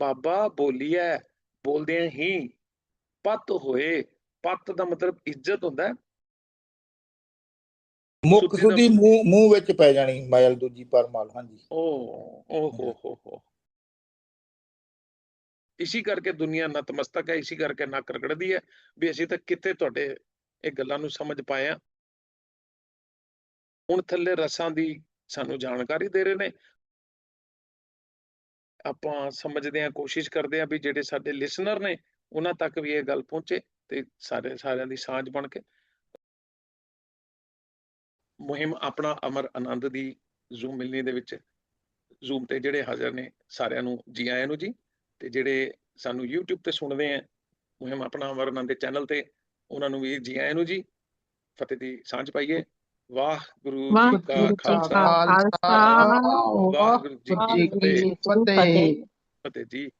ਬਾਬਾ ਬੋਲੀਐ ਬੋਲਦਿਆਂ ਹੀ ਪਤ ਹੋਏ। ਪਤ ਦਾ ਮਤਲਬ ਇੱਜ਼ਤ ਹੁੰਦਾ ਹੈ। ਮੁੱਖ ਸੁੱਧੀ ਦਾ- ਸੁਧੀ ਮੂੰਹ ਮੂੰਹ ਵਿੱਚ ਪੈ ਜਾਣੀ ਮਾਇਲ ਦੂਜੀ ਪਰਮਾਲ ਹਾਂਜੀ। ਓ ਓ ਹੋ ਹੋ ਹੋ। ਇਸੀ ਕਰਕੇ ਦੁਨੀਆ ਨਤਮਸਤਕ ਹੈ ਇਸੀ ਕਰਕੇ ਨੱਕ ਰਗੜਦੀ ਹੈ ਵੀ ਅਸੀਂ ਤਾਂ ਕਿਤੇ ਤੁਹਾਡੇ ਇਹ ਗੱਲਾਂ ਨੂੰ ਸਮਝ ਪਾਇਆ ਹੁਣ ਥੱਲੇ ਰਸਾਂ ਦੀ ਸਾਨੂੰ ਜਾਣਕਾਰੀ ਦੇ ਰਹੇ ਨੇ। ਆਪਾਂ ਸਮਝਦੇ ਹਾਂ, ਕੋਸ਼ਿਸ਼ ਕਰਦੇ ਹਾਂ ਵੀ ਜਿਹੜੇ ਸਾਡੇ ਲਿਸਨਰ ਨੇ, ਉਹਨਾਂ ਤੱਕ ਵੀ ਇਹ ਗੱਲ ਪਹੁੰਚੇ ਤੇ ਸਾਰੇ ਸਾਰਿਆਂ ਦੀ ਸਾਂਝ ਬਣ ਕੇ। ਮੁਹਿੰਮ ਆਪਣਾ ਅਮਰ ਆਨੰਦ ਦੀ ਜ਼ੂਮ ਮਿਲਣੀ ਦੇ ਵਿੱਚ। ਜ਼ੂਮ ਤੇ ਜਿਹੜੇ ਹਾਜ਼ਰ ਨੇ ਸਾਰਿਆਂ ਨੂੰ, ਜੀ ਆਇਆਂ ਨੂੰ ਜੀ। ਤੇ ਜਿਹੜੇ ਸਾਨੂੰ YouTube ਤੇ ਸੁਣਦੇ ਆ, ਮੁਹਿੰਮ ਆਪਣਾ ਅਮਰ ਆਨੰਦ ਦੇ ਚੈਨਲ ਤੇ, ਉਹਨਾਂ ਨੂੰ ਵੀ ਜੀ ਆਇਆਂ ਨੂੰ ਜੀ। ਫਤਿਹ ਦੀ ਸਾਂਝ ਪਾਈਏ। ਵਾਹਿਗੁਰੂ ਜੀ ਕਾ ਜੀ ਕਾ ਖਾਲਸਾ। ਵਾਹਿਗੁਰੂ ਜੀ ਕੀ ਫਤਿਹ। ਫਤਿਹ ਜੀ।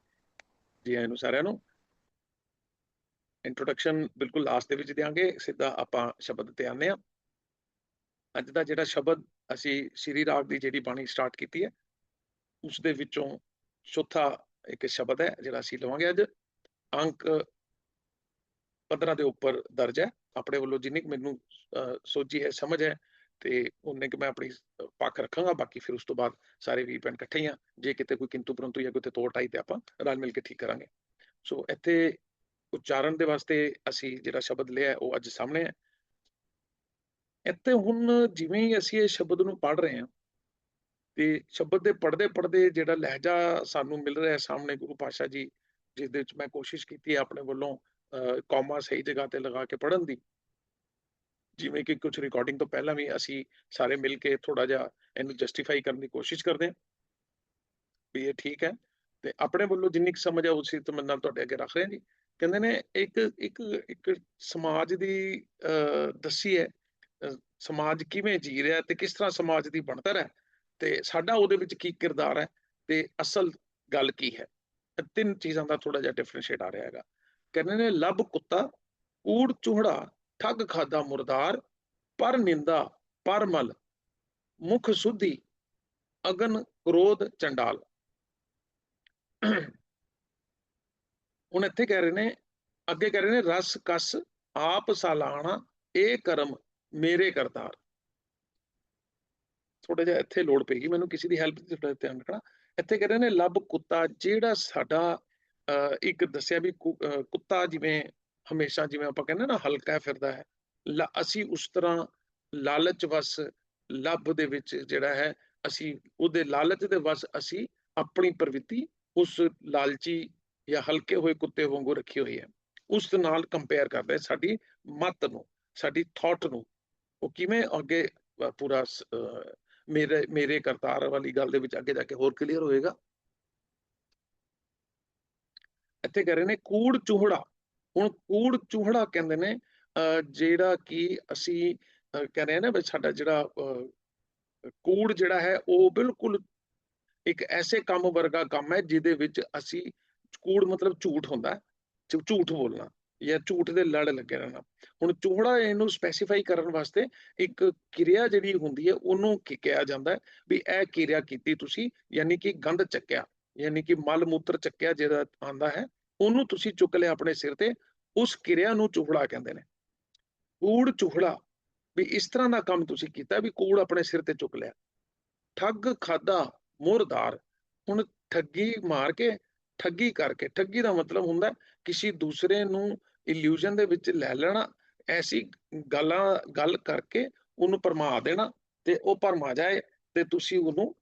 ਜੀ ਆਇਆਂ ਨੂੰ ਸਾਰਿਆਂ ਨੂੰ। ਇੰਟਰੋਡਕਸ਼ਨ ਬਿਲਕੁਲ ਲਾਸਟ ਦੇ ਵਿੱਚ ਦਿਆਂਗੇ। ਸਿੱਧਾ ਆਪਾਂ ਸ਼ਬਦ ਤੇ ਆਉਂਦੇ ਹਾਂ। ਅੱਜ ਦਾ ਜਿਹੜਾ ਸ਼ਬਦ ਅਸੀਂ ਸ਼੍ਰੀ ਰਾਗ ਦੀ ਜਿਹੜੀ ਬਾਣੀ ਸਟਾਰਟ ਕੀਤੀ ਹੈ ਉਸ ਦੇ ਵਿੱਚੋਂ ਚੌਥਾ ਇੱਕ ਸ਼ਬਦ ਹੈ ਜਿਹੜਾ ਅਸੀਂ ਲਵਾਂਗੇ ਅੱਜ। ਅੰਕ 15 ਦੇ ਉੱਪਰ ਦਰਜ ਹੈ। ਆਪਣੇ ਵੱਲੋਂ ਜਿੰਨੀ ਕੁ ਮੈਨੂੰ ਅਹ, ਸੋਝੀ ਹੈ ਸਮਝ ਹੈ ਤੇ ਉਹਨੇ ਕਿ ਮੈਂ ਆਪਣੀ ਅਹ, ਪੱਖ ਰੱਖਾਂਗਾ। ਬਾਕੀ ਫਿਰ ਉਸ ਤੋਂ ਬਾਅਦ ਸਾਰੇ ਵੀ ਪੈਣ ਇਕੱਠੇ ਆ। ਜੇ ਕਿਤੇ ਕੋਈ ਕਿੰਤੂ ਪਰੰਤੂ ਜਾਂ ਕੋਈ ਤੋੜ ਆਈ ਤੇ ਆਪਾਂ ਰਲ ਮਿਲ ਕੇ ਠੀਕ ਕਰਾਂਗੇ। ਸੋ ਇੱਥੇ ਉਚਾਰਨ ਦੇ ਵਾਸਤੇ ਅਸੀਂ ਜਿਹੜਾ ਸ਼ਬਦ ਲਿਆ ਉਹ ਅੱਜ ਸਾਹਮਣੇ ਹੈ। ਇੱਥੇ ਹੁਣ ਜਿਵੇਂ ਹੀ ਅਸੀਂ ਇਹ ਸ਼ਬਦ ਨੂੰ ਪੜ੍ਹ ਰਹੇ ਹਾਂ ਤੇ ਸ਼ਬਦ ਦੇ ਪੜ੍ਹਦੇ ਪੜ੍ਹਦੇ ਜਿਹੜਾ ਲਹਿਜਾ ਸਾਨੂੰ ਮਿਲ ਰਿਹਾ ਹੈ ਸਾਹਮਣੇ ਗੁਰੂ ਪਾਸ਼ਾ ਜੀ ਜਿਸ ਦੇ ਵਿੱਚ ਮੈਂ ਕੋਸ਼ਿਸ਼ ਕੀਤੀ ਹੈ ਆਪਣੇ ਵੱਲੋਂ ਕੌਮਾ ਸਹੀ ਜਗ੍ਹਾ ਤੇ ਲਗਾ ਕੇ ਪੜ੍ਹਨ ਦੀ। ਜਿਵੇਂ ਕਿ ਕੁਝ ਰਿਕਾਰਡਿੰਗ ਤੋਂ ਪਹਿਲਾਂ ਵੀ ਅਸੀਂ ਸਾਰੇ ਮਿਲ ਕੇ ਥੋੜਾ ਜਿਹਾ ਇਹਨੂੰ ਜਸਟੀਫਾਈ ਕਰਨ ਦੀ ਕੋਸ਼ਿਸ਼ ਕਰਦੇ ਹਾਂ ਵੀ ਇਹ ਠੀਕ ਹੈ। ਤੇ ਆਪਣੇ ਵੱਲੋਂ ਜਿੰਨੀ ਕੁ ਸਮਝ ਆ ਉਸੇ ਤੋਂ ਨਾਲ ਤੁਹਾਡੇ ਅੱਗੇ ਰੱਖ ਰਹੇ ਹਾਂ ਜੀ। ਕਹਿੰਦੇ ਨੇ ਇੱਕ ਇੱਕ ਇੱਕ ਸਮਾਜ ਦੀ ਅਹ, ਦੱਸੀ ਹੈ ਸਮਾਜ ਕਿਵੇਂ ਜੀ ਰਿਹਾ ਤੇ ਕਿਸ ਤਰ੍ਹਾਂ ਸਮਾਜ ਦੀ ਬਣਤਰ ਹੈ। ਤੇ ਸਾਡਾ ਉਹਦੇ ਵਿੱਚ ਕੀ ਕਿਰਦਾਰ ਹੈ ਤੇ ਅਸਲ ਗੱਲ ਕੀ ਹੈ। ਤਿੰਨ ਚੀਜ਼ਾਂ ਦਾ ਥੋੜਾ ਜਿਹਾ ਡਿਫਰੈਂਸ਼ੀਏਟ ਆ ਰਿਹਾ ਹੈਗਾ। ਕਹਿੰਦੇ ਨੇ, ਲੱਭ ਕੁੱਤਾ ਕੂੜ ਚੂਹੜਾ, ਠੱਗ ਖਾਦਾ ਮੁਰਦਾਰ, ਪਰ ਨਿੰਦਾ, ਪਰ ਮਲ, ਮੁਖ ਸੁਧੀ, ਅਗਨ ਕ੍ਰੋਧ ਚੰਡਾਲ। ਹੁਣ ਇੱਥੇ ਕਹਿ ਰਹੇ ਨੇ, ਅੱਗੇ ਕਹਿ ਰਹੇ ਨੇ, ਰਸ ਕਸ ਆਪ ਸਾਲਾਣਾ ਇਹ ਕਰਮ ਮੇਰੇ ਕਰਤਾਰ। ਥੋੜਾ ਜਿਹਾ ਇੱਥੇ ਲੋੜ ਪਏਗੀ ਮੈਨੂੰ, ਕਿਸੇ ਦੀ ਹੈਲਪ ਦੀ ਥੋੜਾ ਧਿਆਨ ਰੱਖਣਾ। ਇੱਥੇ ਕਹਿ ਰਹੇ ਨੇ, ਲੱਭ ਕੁੱਤਾ, ਜਿਹੜਾ ਸਾਡਾ ਇੱਕ ਦੱਸਿਆ ਵੀ ਕੁੱਤਾ ਜਿਵੇਂ ਹਮੇਸ਼ਾ ਜਿਵੇਂ ਆਪਾਂ ਕਹਿੰਦੇ ਨਾ ਹਲਕਾ ਫਿਰਦਾ ਹੈ ਅਸੀਂ ਉਸ ਤਰ੍ਹਾਂ ਲਾਲਚ ਵਸ ਲੱਭ ਦੇ ਵਿੱਚ ਜਿਹੜਾ ਹੈ, ਅਸੀਂ ਉਹਦੇ ਲਾਲਚ ਦੇ ਵਸ ਅਸੀਂ ਆਪਣੀ ਪ੍ਰਵਿਰਤੀ ਉਸ ਲਾਲਚੀ ਜਾਂ ਹਲਕੇ ਹੋਏ ਕੁੱਤੇ ਵਾਂਗੂ ਰੱਖੀ ਹੋਈ ਹੈ। ਉਸ ਨਾਲ ਕੰਪੇਅਰ ਕਰਦਾ ਹੈ ਸਾਡੀ ਮਤ ਨੂੰ, ਸਾਡੀ ਥਾਟ ਨੂੰ। ਉਹ ਕਿਵੇਂ ਅੱਗੇ ਪੂਰਾ ਮੇਰੇ ਮੇਰੇ ਕਰਤਾਰ ਵਾਲੀ ਗੱਲ ਦੇ ਵਿੱਚ ਅੱਗੇ ਜਾ ਕੇ ਹੋਰ ਕਲੀਅਰ ਹੋਏਗਾ? ਇੱਥੇ ਕਹਿ ਰਹੇ ਨੇ ਕੂੜ ਚੂਹੜਾ। ਹੁਣ ਕੂੜ ਚੂਹੜਾ ਕਹਿੰਦੇ ਨੇ ਅ, ਜਿਹੜਾ ਕਿ ਅਸੀਂ ਕਹਿ ਰਹੇ ਨਾ ਵੀ ਸਾਡਾ ਜਿਹੜਾ ਅ, ਕੂੜ ਜਿਹੜਾ ਹੈ ਉਹ ਬਿਲਕੁਲ ਇੱਕ ਐਸੇ ਕੰਮ ਵਰਗਾ ਕੰਮ ਹੈ ਜਿਹਦੇ ਵਿੱਚ ਅਸੀਂ ਕੂੜ ਮਤਲਬ ਝੂਠ ਹੁੰਦਾ ਝੂਠ ਬੋਲਣਾ ਜਾਂ ਝੂਠ ਦੇ ਲੜ ਲੱਗੇ ਰਹਿਣਾ। ਹੁਣ ਚੂਹੜਾ ਇਹਨੂੰ ਸਪੈਸੀਫਾਈ ਕਰਨ ਵਾਸਤੇ ਇੱਕ ਕਿਰਿਆ ਜਿਹੜੀ ਹੁੰਦੀ ਹੈ ਉਹਨੂੰ ਕੀ ਕਿਹਾ ਜਾਂਦਾ ਹੈ ਵੀ ਇਹ ਕਿਰਿਆ ਕੀਤੀ ਤੁਸੀਂ ਯਾਨੀ ਕਿ ਗੰਧ ਚੱਕਿਆ। ਯਾਨੀ ਕਿ ਮਲ ਮੂਤਰ ਚੱਕਿਆ ਜਿਹੜਾ ਆਂਦਾ ਹੈ, ਉਹਨੂੰ ਤੁਸੀਂ ਚੁੱਕ ਲਿਆ ਆਪਣੇ ਸਿਰ ਤੇ, ਉਸ ਕਿਰਿਆ ਨੂੰ ਚੁਹੜਾ ਕਹਿੰਦੇ ਨੇ। ਕੂੜ ਚੂਹੜਾ ਵੀ ਇਸ ਤਰ੍ਹਾਂ ਦਾ ਕੰਮ ਤੁਸੀਂ ਕੀਤਾ ਵੀ ਕੂੜ ਆਪਣੇ ਸਿਰ ਤੇ ਚੁੱਕ ਲਿਆ। ਠੱਗ ਖਾਦਾ ਮੋਰਦਾਰ ਹੁਣ ਠੱਗੀ ਮਾਰ ਕੇ, ਠੱਗੀ ਕਰਕੇ, ਠੱਗੀ ਦਾ ਮਤਲਬ ਹੁੰਦਾ ਕਿਸੇ ਦੂਸਰੇ ਨੂੰ ਇਲੂਜਨ ਦੇ ਵਿੱਚ ਲੈ ਲੈਣਾ, ਐਸੀ ਗੱਲਾਂ, ਗੱਲ ਕਰਕੇ ਉਹਨੂੰ ਪਰਮਾ ਦੇਣਾ ਤੇ ਉਹ ਪਰਮਾ ਜਾਏ ਤੇ ਤੁਸੀਂ ਉਹਨੂੰ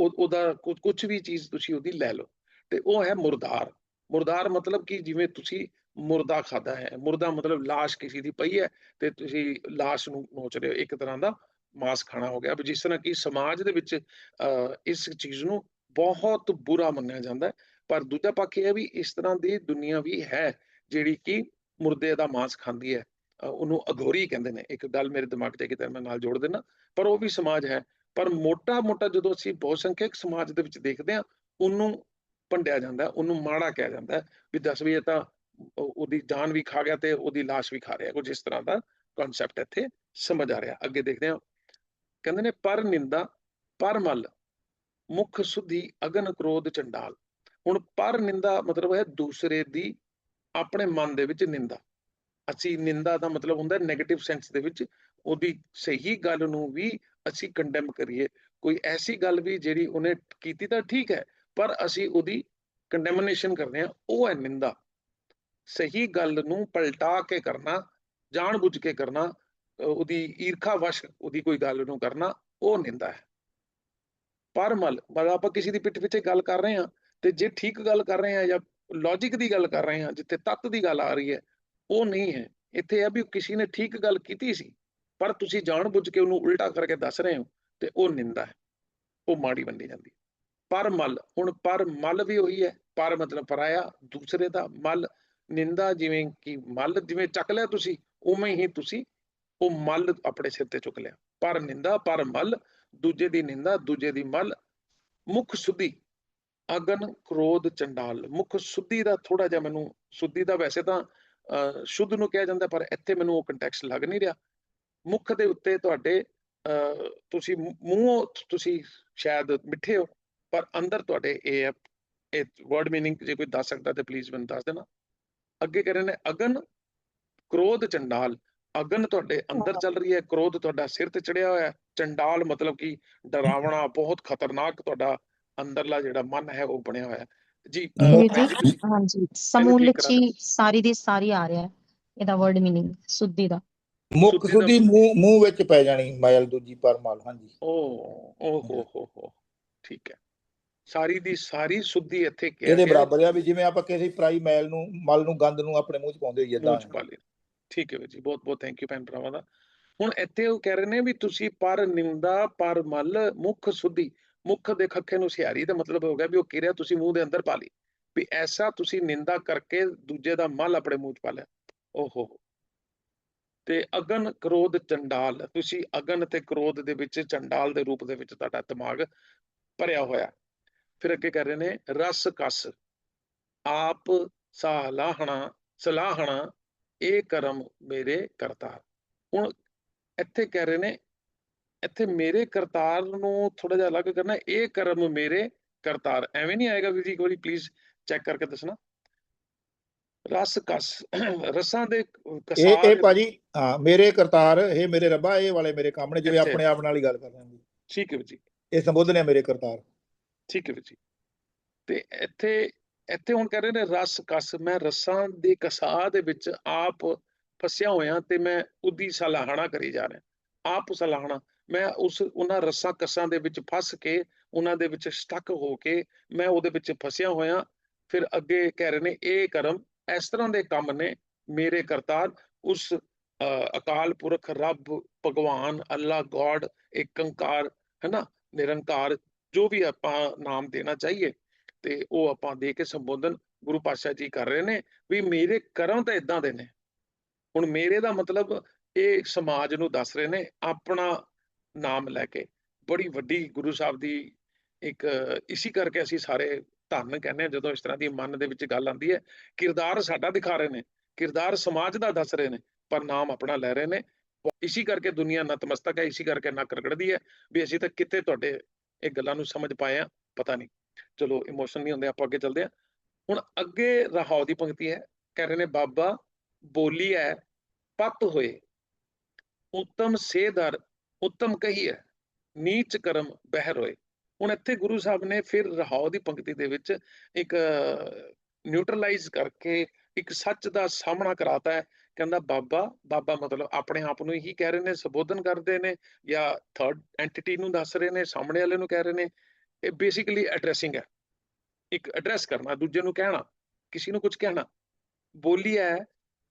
ਉਹਦਾ ਕੁਝ ਵੀ ਚੀਜ਼ ਤੁਸੀਂ ਉਹਦੀ ਲੈ ਲਓ। ਤੇ ਉਹ ਹੈ ਮੁਰਦਾਰ। ਮੁਰਦਾਰ ਮਤਲਬ ਕਿ ਜਿਵੇਂ ਤੁਸੀਂ ਮੁਰਦਾ ਖਾਦਾ ਹੈ। ਮੁਰਦਾ ਮਤਲਬ ਲਾਸ਼ ਕਿਸੇ ਦੀ ਪਈ ਹੈ ਤੇ ਤੁਸੀਂ ਲਾਸ਼ ਨੂੰ ਨੋਚ ਰਹੇ ਹੋ। ਇੱਕ ਤਰ੍ਹਾਂ ਦਾ ਮਾਸ ਖਾਣਾ ਹੋ ਗਿਆ। ਜਿਸ ਤਰ੍ਹਾਂ ਕਿ ਸਮਾਜ ਦੇ ਵਿੱਚ ਅਹ, ਇਸ ਚੀਜ਼ ਨੂੰ ਬਹੁਤ ਬੁਰਾ ਮੰਨਿਆ ਜਾਂਦਾ ਹੈ। ਪਰ ਦੂਜਾ ਪੱਖ ਇਹ ਹੈ ਵੀ ਇਸ ਤਰ੍ਹਾਂ ਦੀ ਦੁਨੀਆ ਵੀ ਹੈ ਜਿਹੜੀ ਕਿ ਮੁਰਦੇ ਦਾ ਮਾਸ ਖਾਂਦੀ ਹੈ। ਉਹਨੂੰ ਅਘੋਰੀ ਕਹਿੰਦੇ ਨੇ। ਇੱਕ ਗੱਲ ਮੇਰੇ ਦਿਮਾਗ ਤੇ ਕਿਤੇ ਮੈਂ ਨਾਲ ਜੋੜ ਦੇਣਾ ਪਰ ਉਹ ਵੀ ਸਮਾਜ ਹੈ। ਪਰ ਮੋਟਾ ਮੋਟਾ ਜਦੋਂ ਅਸੀਂ ਬਹੁਤ ਸਮਾਜ ਦੇ ਵਿੱਚ ਦੇਖਦੇ ਹਾਂ, ਉਹਨੂੰ ਭੰਡਿਆ ਜਾਂਦਾ ਉਹਨੂੰ ਮਾੜਾ ਕਿਹਾ ਜਾਂਦਾ ਵੀ ਦੱਸ ਵੀ ਇਹ ਤਾਂ ਉਹਦੀ ਜਾਨ ਵੀ ਖਾ ਗਿਆ ਤੇ ਉਹਦੀ ਲਾਸ਼ ਵੀ ਖਾ ਰਿਹਾ, ਕੁਝ ਇਸ ਤਰ੍ਹਾਂ ਦਾ ਕਨਸੈਪਟ ਇੱਥੇ ਸਮਝ ਆ ਰਿਹਾ। ਅੱਗੇ ਦੇਖਦੇ ਹਾਂ। ਕਹਿੰਦੇ ਨੇ, ਪਰ ਨਿੰਦਾ, ਪਰ ਮਲ, ਮੁਖ ਸੁਧੀ ਅਗਨ ਕ੍ਰੋਧ ਚੰਡਾਲ। ਹੁਣ ਪਰ ਨਿੰਦਾ ਮਤਲਬ ਹੈ ਦੂਸਰੇ ਦੀ ਆਪਣੇ ਮਨ ਦੇ ਵਿੱਚ ਨਿੰਦਾ। ਅਸੀਂ ਨਿੰਦਾ ਦਾ ਮਤਲਬ ਹੁੰਦਾ ਨੈਗੇਟਿਵ ਸੈਂਸ ਦੇ ਵਿੱਚ, ਉਹਦੀ ਸਹੀ ਗੱਲ ਨੂੰ ਵੀ ਅਸੀਂ ਕੰਡੈਮ ਕਰੀਏ। ਕੋਈ ਐਸੀ ਗੱਲ ਵੀ ਜਿਹੜੀ ਉਹਨੇ ਕੀਤੀ ਤਾਂ ਠੀਕ ਹੈ, ਪਰ ਅਸੀਂ ਉਹਦੀ ਕੰਡੈਮਨੇਸ਼ਨ ਕਰਦੇ ਹਾਂ, ਉਹ ਹੈ ਨਿੰਦਾ। ਸਹੀ ਗੱਲ ਨੂੰ ਪਲਟਾ ਕੇ ਕਰਨਾ ਜਾਣ ਬੁੱਝ ਕੇ ਕਰਨਾ ਉਹਦੀ ਈਰਖਾ ਵਸ਼ ਉਹਦੀ ਕੋਈ ਗੱਲ ਨੂੰ ਕਰਨਾ, ਉਹ ਨਿੰਦਾ ਹੈ। ਪਰਮਲ ਮਤਲਬ ਆਪਾਂ ਕਿਸੇ ਦੀ ਪਿੱਠ ਪਿੱਛੇ ਗੱਲ ਕਰ ਰਹੇ ਹਾਂ ਤੇ ਜੇ ਠੀਕ ਗੱਲ ਕਰ ਰਹੇ ਹਾਂ ਜਾਂ ਲੌਜੀਕ ਦੀ ਗੱਲ ਕਰ ਰਹੇ ਹਾਂ, ਜਿੱਥੇ ਤੱਤ ਦੀ ਗੱਲ ਆ ਰਹੀ ਹੈ, ਉਹ ਨਹੀਂ ਹੈ। ਇੱਥੇ ਇਹ ਆ ਵੀ ਕਿਸੇ ਨੇ ਠੀਕ ਗੱਲ ਕੀਤੀ ਸੀ। ਪਰ ਤੁਸੀਂ ਜਾਣਬੁੱਝ ਕੇ ਉਹਨੂੰ ਉਲਟਾ ਕਰਕੇ ਦੱਸ ਰਹੇ ਹੋ ਤੇ ਉਹ ਨਿੰਦਾ ਹੈ ਉਹ ਮਾੜੀ ਮੰਨੀ ਜਾਂਦੀ ਪਰ ਮਲ ਹੁਣ ਪਰ ਮਲ ਵੀ ਉਹੀ ਹੈ ਪਰ ਮਤਲਬ ਪਰਾਇਆ ਦੂਸਰੇ ਦਾ ਮਲ ਨਿੰਦਾ ਜਿਵੇਂ ਕਿ ਮਲ ਜਿਵੇਂ ਚੱਕ ਲਿਆ ਤੁਸੀਂ ਉਵੇਂ ਹੀ ਤੁਸੀਂ ਉਹ ਮਲ ਆਪਣੇ ਸਿਰ ਤੇ ਚੁੱਕ ਲਿਆ। ਪਰ ਨਿੰਦਾ ਪਰ ਮਲ ਦੂਜੇ ਦੀ ਨਿੰਦਾ ਦੂਜੇ ਦੀ ਮਲ ਮੁਖ ਸੁਧੀ ਅਗਨ ਕ੍ਰੋਧ ਚੰਡਾਲ ਮੁਖ ਸੁਧੀ ਦਾ ਥੋੜਾ ਜਿਹਾ ਮੈਨੂੰ ਸੁਧੀ ਦਾ ਵੈਸੇ ਤਾਂ ਅਹ, ਸ਼ੁੱਧ ਨੂੰ ਕਿਹਾ ਜਾਂਦਾ ਪਰ ਇੱਥੇ ਮੈਨੂੰ ਉਹ ਕੰਟੈਕਸਟ ਲੱਗ ਨਹੀਂ ਰਿਹਾ। ਮੁਖ ਦੇ ਉੱਤੇ ਤੁਹਾਡੇ ਤੁਸੀਂ ਮੂੰਹ- ਤੁਸੀਂ ਸ਼ਾਇਦ ਮਿੱਠੇ ਹੋ ਪਰ ਅੰਦਰ ਤੁਹਾਡੇ ਇਹ ਇਹ ਵਰਡ ਮੀਨਿੰਗ ਜੇ ਕੋਈ ਦੱਸ ਸਕਦਾ ਤੇ ਪਲੀਜ਼ ਮੈਨੂੰ ਦੱਸ ਦੇਣਾ। ਅੱਗੇ ਕਹਿ ਰਹੇ ਨੇ ਅਗਨ ਕ੍ਰੋਧ ਚੰਡਾਲ। ਅਗਨ ਤੁਹਾਡੇ ਅੰਦਰ ਚੱਲ ਰਹੀ ਹੈ ਕ੍ਰੋਧ ਤੁਹਾਡਾ ਸਿਰ ਤੇ ਚੜਿਆ ਹੋਇਆ ਹੈ। ਚੰਡਾਲ ਮਤਲਬ ਕਿ ਡਰਾਵਣਾ ਬਹੁਤ ਖਤਰਨਾਕ ਤੁਹਾਡਾ ਅੰਦਰਲਾ ਜਿਹੜਾ ਮਨ ਹੈ ਉਹ ਬਣਿਆ ਹੋਇਆ ਹੈ। ਜੀ ਹਾਂਜੀ ਸਮੂਲਕ ਕਰਾ ਚ ਸਾਰੀ ਦੀ ਸਾਰੀ ਆ ਰਿਹਾ ਹੈ ਇਹਦਾ ਵਰਡ ਮੀਨਿੰਗ ਸੁੱਧੀ ਦਾ। ਮੁੱਖ ਸੁੱਧੀ ਮੂੰਹ ਮੂੰਹ ਵਿੱਚ ਪੈ ਜਾਣੀ ਮਾਇਲ ਦੂਜੀ ਪਰਮਾਲ ਹਾਂਜੀ। ਓ ਓ ਹੋ ਹੋ ਹੋ ਠੀਕ ਹੈ। ਸਾਰੀ ਦੀ ਸਾਰੀ ਸੁੱਧੀ ਇੱਥੇ ਕਿਹਾ ਇਹਦੇ ਬਰਾਬਰ ਆ ਵੀ ਜਿਵੇਂ ਆਪਾਂ ਕਿਸੇ ਪ੍ਰਾਈ ਮੈਲ ਨੂੰ ਮਲ ਨੂੰ ਗੰਦ ਨੂੰ ਆਪਣੇ ਮੂੰਹ 'ਚ ਪਾਉਂਦੇ ਹੋਈਏ ਤਾਂ ਚ ਪਾ ਲਿਆ ਠੀਕ ਹੈ ਵੀਰ ਜੀ ਬਹੁਤ ਬਹੁਤ ਥੈਂਕ ਯੂ ਭੈਣ ਭਰਾਵਾਂ ਦਾ। ਹੁਣ ਇੱਥੇ ਉਹ ਕਹਿ ਰਹੇ ਨੇ ਵੀ ਤੁਸੀਂ ਪਰ ਨਿੰਦਾ ਪਰ ਮਲ ਮੁਖ ਸੁਧੀ। ਮੁਖ ਦੇ ਖੱਖੇ ਨੂੰ ਸਿਹਾਰੀ ਦਾ ਮਤਲਬ ਹੋ ਗਿਆ ਵੀ ਉਹ ਕਿਰਿਆ ਤੁਸੀਂ ਮੂੰਹ ਦੇ ਅੰਦਰ ਪਾ ਲਈ। ਵੀ ਐਸਾ ਤੁਸੀਂ ਨਿੰਦਾ ਕਰਕੇ ਦੂਜੇ ਦਾ ਮਲ ਆਪਣੇ ਮੂੰਹ ਚ ਪਾ ਲਿਆ। ਓਹੋ ਤੇ ਅਗਨ ਕ੍ਰੋਧ ਚੰਡਾਲ, ਤੁਸੀਂ ਅਗਨ ਤੇ ਕ੍ਰੋਧ ਦੇ ਵਿੱਚ ਚੰਡਾਲ ਦੇ ਰੂਪ ਦੇ ਵਿੱਚ ਤੁਹਾਡਾ ਦਿਮਾਗ ਭਰਿਆ ਹੋਇਆ। ਫਿਰ ਅੱਗੇ ਕਰ ਰਹੇ ਨੇ, ਰਸ ਕਸ, ਆਪ ਸਲਾਹਣਾ ਸਲਾਹਣਾ, ਇਹ ਕਰਮ ਮੇਰੇ ਕਰਤਾਰ। ਹੁਣ ਇੱਥੇ ਕਹਿ ਰਹੇ ਨੇ, ਇੱਥੇ ਮੇਰੇ ਕਰਤਾਰ ਨੂੰ ਥੋੜਾ ਜਿਹਾ ਅਲੱਗ ਕਰਨਾ, ਇਹ ਕਰਮ ਮੇਰੇ ਕਰਤਾਰ। ਐਵੇਂ ਨਹੀਂ ਆਏਗਾ ਵੀਰ ਜੀ, ਇੱਕ ਵਾਰੀ ਪਲੀਜ਼ ਚੈੱਕ ਕਰਕੇ ਦੱਸਣਾ। ਰਸ ਕਸ ਰਸਾਂ ਦੇ ਇਹ ਕਸਾਰ ਇਹ ਭਾਜੀ ਹਾਂ ਮੇਰੇ ਕਰਤਾਰ ਇਹ ਮੇਰੇ ਰੱਬਾ ਇਹ ਵਾਲੇ ਮੇਰੇ ਕੰਮ ਨੇ ਜਿਵੇਂ। ਆਪਣੇ ਆਪ ਨਾਲ ਹੀ ਗੱਲ ਕਰ ਰਹੇ ਹਾਂ ਜੀ। ਠੀਕ ਹੈ ਜੀ। ਇਹ ਸੰਬੋਧਨ ਹੈ ਮੇਰੇ ਕਰਤਾਰ। ਠੀਕ ਹੈ ਜੀ। ਤੇ ਇੱਥੇ ਇੱਥੇ ਹੁਣ ਕਹਿ ਰਹੇ ਨੇ ਰਸ ਕਸ ਮੈਂ ਰਸਾਂ ਦੇ ਕਸਾ ਦੇ ਵਿੱਚ ਆਪ ਫਸਿਆ ਹੋਇਆ ਤੇ ਮੈਂ ਉਹਦੀ ਸਲਾਹਣਾ ਕਰੀ ਜਾ ਰਿਹਾ। ਆਪ ਸਲਾਹਣਾ ਮੈਂ ਉਸ ਉਹਨਾਂ ਰਸਾਂ ਕਸਾਂ ਦੇ ਵਿੱਚ ਫਸ ਕੇ ਉਹਨਾਂ ਦੇ ਵਿੱਚ ਸਟਕ ਹੋ ਕੇ ਮੈਂ ਉਹਦੇ ਵਿੱਚ ਫਸਿਆ ਹੋਇਆ ਫਿਰ ਅੱਗੇ ਕਹਿ ਰਹੇ ਨੇ ਇਹ ਕਰਮ ਇਸ ਤਰ੍ਹਾਂ ਦੇ ਕੰਮ ਨੇ ਮੇਰੇ ਕਰਤਾਰ। ਉਸ ਅਕਾਲ ਪੁਰਖ ਰੱਬ, ਭਗਵਾਨ, ਅੱਲਾ, ਗੋਡ, ਏਕੰਕਾਰ ਹੈ ਨਾ ਨਿਰੰਕਾਰ, ਜੋ ਵੀ ਆਪਾਂ ਨਾਮ ਦੇਣਾ ਚਾਹੀਏ, ਤੇ ਉਹ ਆਪਾਂ ਦੇ ਕੇ ਸੰਬੋਧਨ ਗੁਰੂ ਪਾਤਸ਼ਾਹ ਜੀ ਕਰ ਰਹੇ ਨੇ ਵੀ ਮੇਰੇ ਕਰਮ ਤਾਂ ਇਦਾਂ ਦੇ ਨੇ। ਹੁਣ ਮੇਰੇ ਦਾ ਮਤਲਬ ਇਹ ਸਮਾਜ ਨੂੰ ਦੱਸ ਰਹੇ ਨੇ ਆਪਣਾ ਨਾਮ ਲੈ ਕੇ। ਬੜੀ ਵੱਡੀ ਗੁਰੂ ਸਾਹਿਬ ਦੀ ਇੱਕ, ਇਸੇ ਕਰਕੇ ਅਸੀਂ ਸਾਰੇ ਧੰਨ ਕਹਿੰਦੇ ਹਾਂ ਜਦੋਂ ਇਸ ਤਰ੍ਹਾਂ ਦੀ ਮਨ ਦੇ ਵਿੱਚ ਗੱਲ ਆਉਂਦੀ ਹੈ, ਕਿਰਦਾਰ ਸਾਡਾ ਦਿਖਾ ਰਹੇ ਨੇ, ਕਿਰਦਾਰ ਸਮਾਜ ਦਾ ਦੱਸ ਰਹੇ ਨੇ, ਪਰ ਨਾਮ ਆਪਣਾ ਲੈ ਰਹੇ ਨੇ। ਇਸੇ ਕਰਕੇ ਦੁਨੀਆ ਨਤਮਸਤਕ ਹੈ, ਇਸੇ ਕਰਕੇ ਨੱਕ ਰਗੜਦੀ ਹੈ, ਵੀ ਅਸੀਂ ਤਾਂ ਕਿਤੇ ਤੁਹਾਡੇ ਇਹ ਗੱਲਾਂ ਨੂੰ ਸਮਝ ਪਾਏ ਆ ਪਤਾ ਨਹੀਂ। ਚਲੋ ਇਮੋਸ਼ਨ ਨਹੀਂ ਹੁੰਦੇ, ਆਪਾਂ ਅੱਗੇ ਚੱਲਦੇ ਆ ਹੁਣ ਅੱਗੇ ਰਹਾਉ ਦੀ ਪੰਕਤੀ ਹੈ, ਕਹਿ ਰਹੇ ਨੇ, ਬਾਬਾ ਬੋਲੀ ਹੈ, ਪਤ ਹੋਏ, ਉੱਤਮ ਸੇਦਰ ਉੱਤਮ ਕਹੀ ਹੈ, ਨੀਚ ਕਰਮ ਬਹਿਰ ਹੋਏ। ਹੁਣ ਇੱਥੇ ਗੁਰੂ ਸਾਹਿਬ ਨੇ ਫਿਰ ਰਹਾਉ ਦੀ ਪੰਕਤੀ ਦੇ ਵਿੱਚ ਇੱਕ ਨਿਊਟਰਲਾਈਜ਼ ਕਰਕੇ ਇੱਕ ਸੱਚ ਦਾ ਸਾਹਮਣਾ ਕਰਾਤਾ ਹੈ। ਕਹਿੰਦਾ ਬਾਬਾ ਬਾਬਾ ਮਤਲਬ ਆਪਣੇ ਆਪ ਨੂੰ ਹੀ ਕਹਿ ਰਹੇ ਨੇ, ਸੰਬੋਧਨ ਕਰਦੇ ਨੇ ਜਾਂ ਥਰਡ ਐਂਟੀਟੀ ਨੂੰ ਦੱਸ ਰਹੇ ਨੇ, ਸਾਹਮਣੇ ਵਾਲੇ ਨੂੰ ਕਹਿ ਰਹੇ ਨੇ। ਇਹ ਬੇਸਿਕਲੀ ਐਡਰੈਸਿੰਗ ਹੈ। ਇੱਕ ਐਡਰੈਸ ਕਰਨਾ, ਦੂਜੇ ਨੂੰ ਕਹਿਣਾ, ਕਿਸੇ ਨੂੰ ਕੁਝ ਕਹਿਣਾ। ਬੋਲੀ ਹੈ,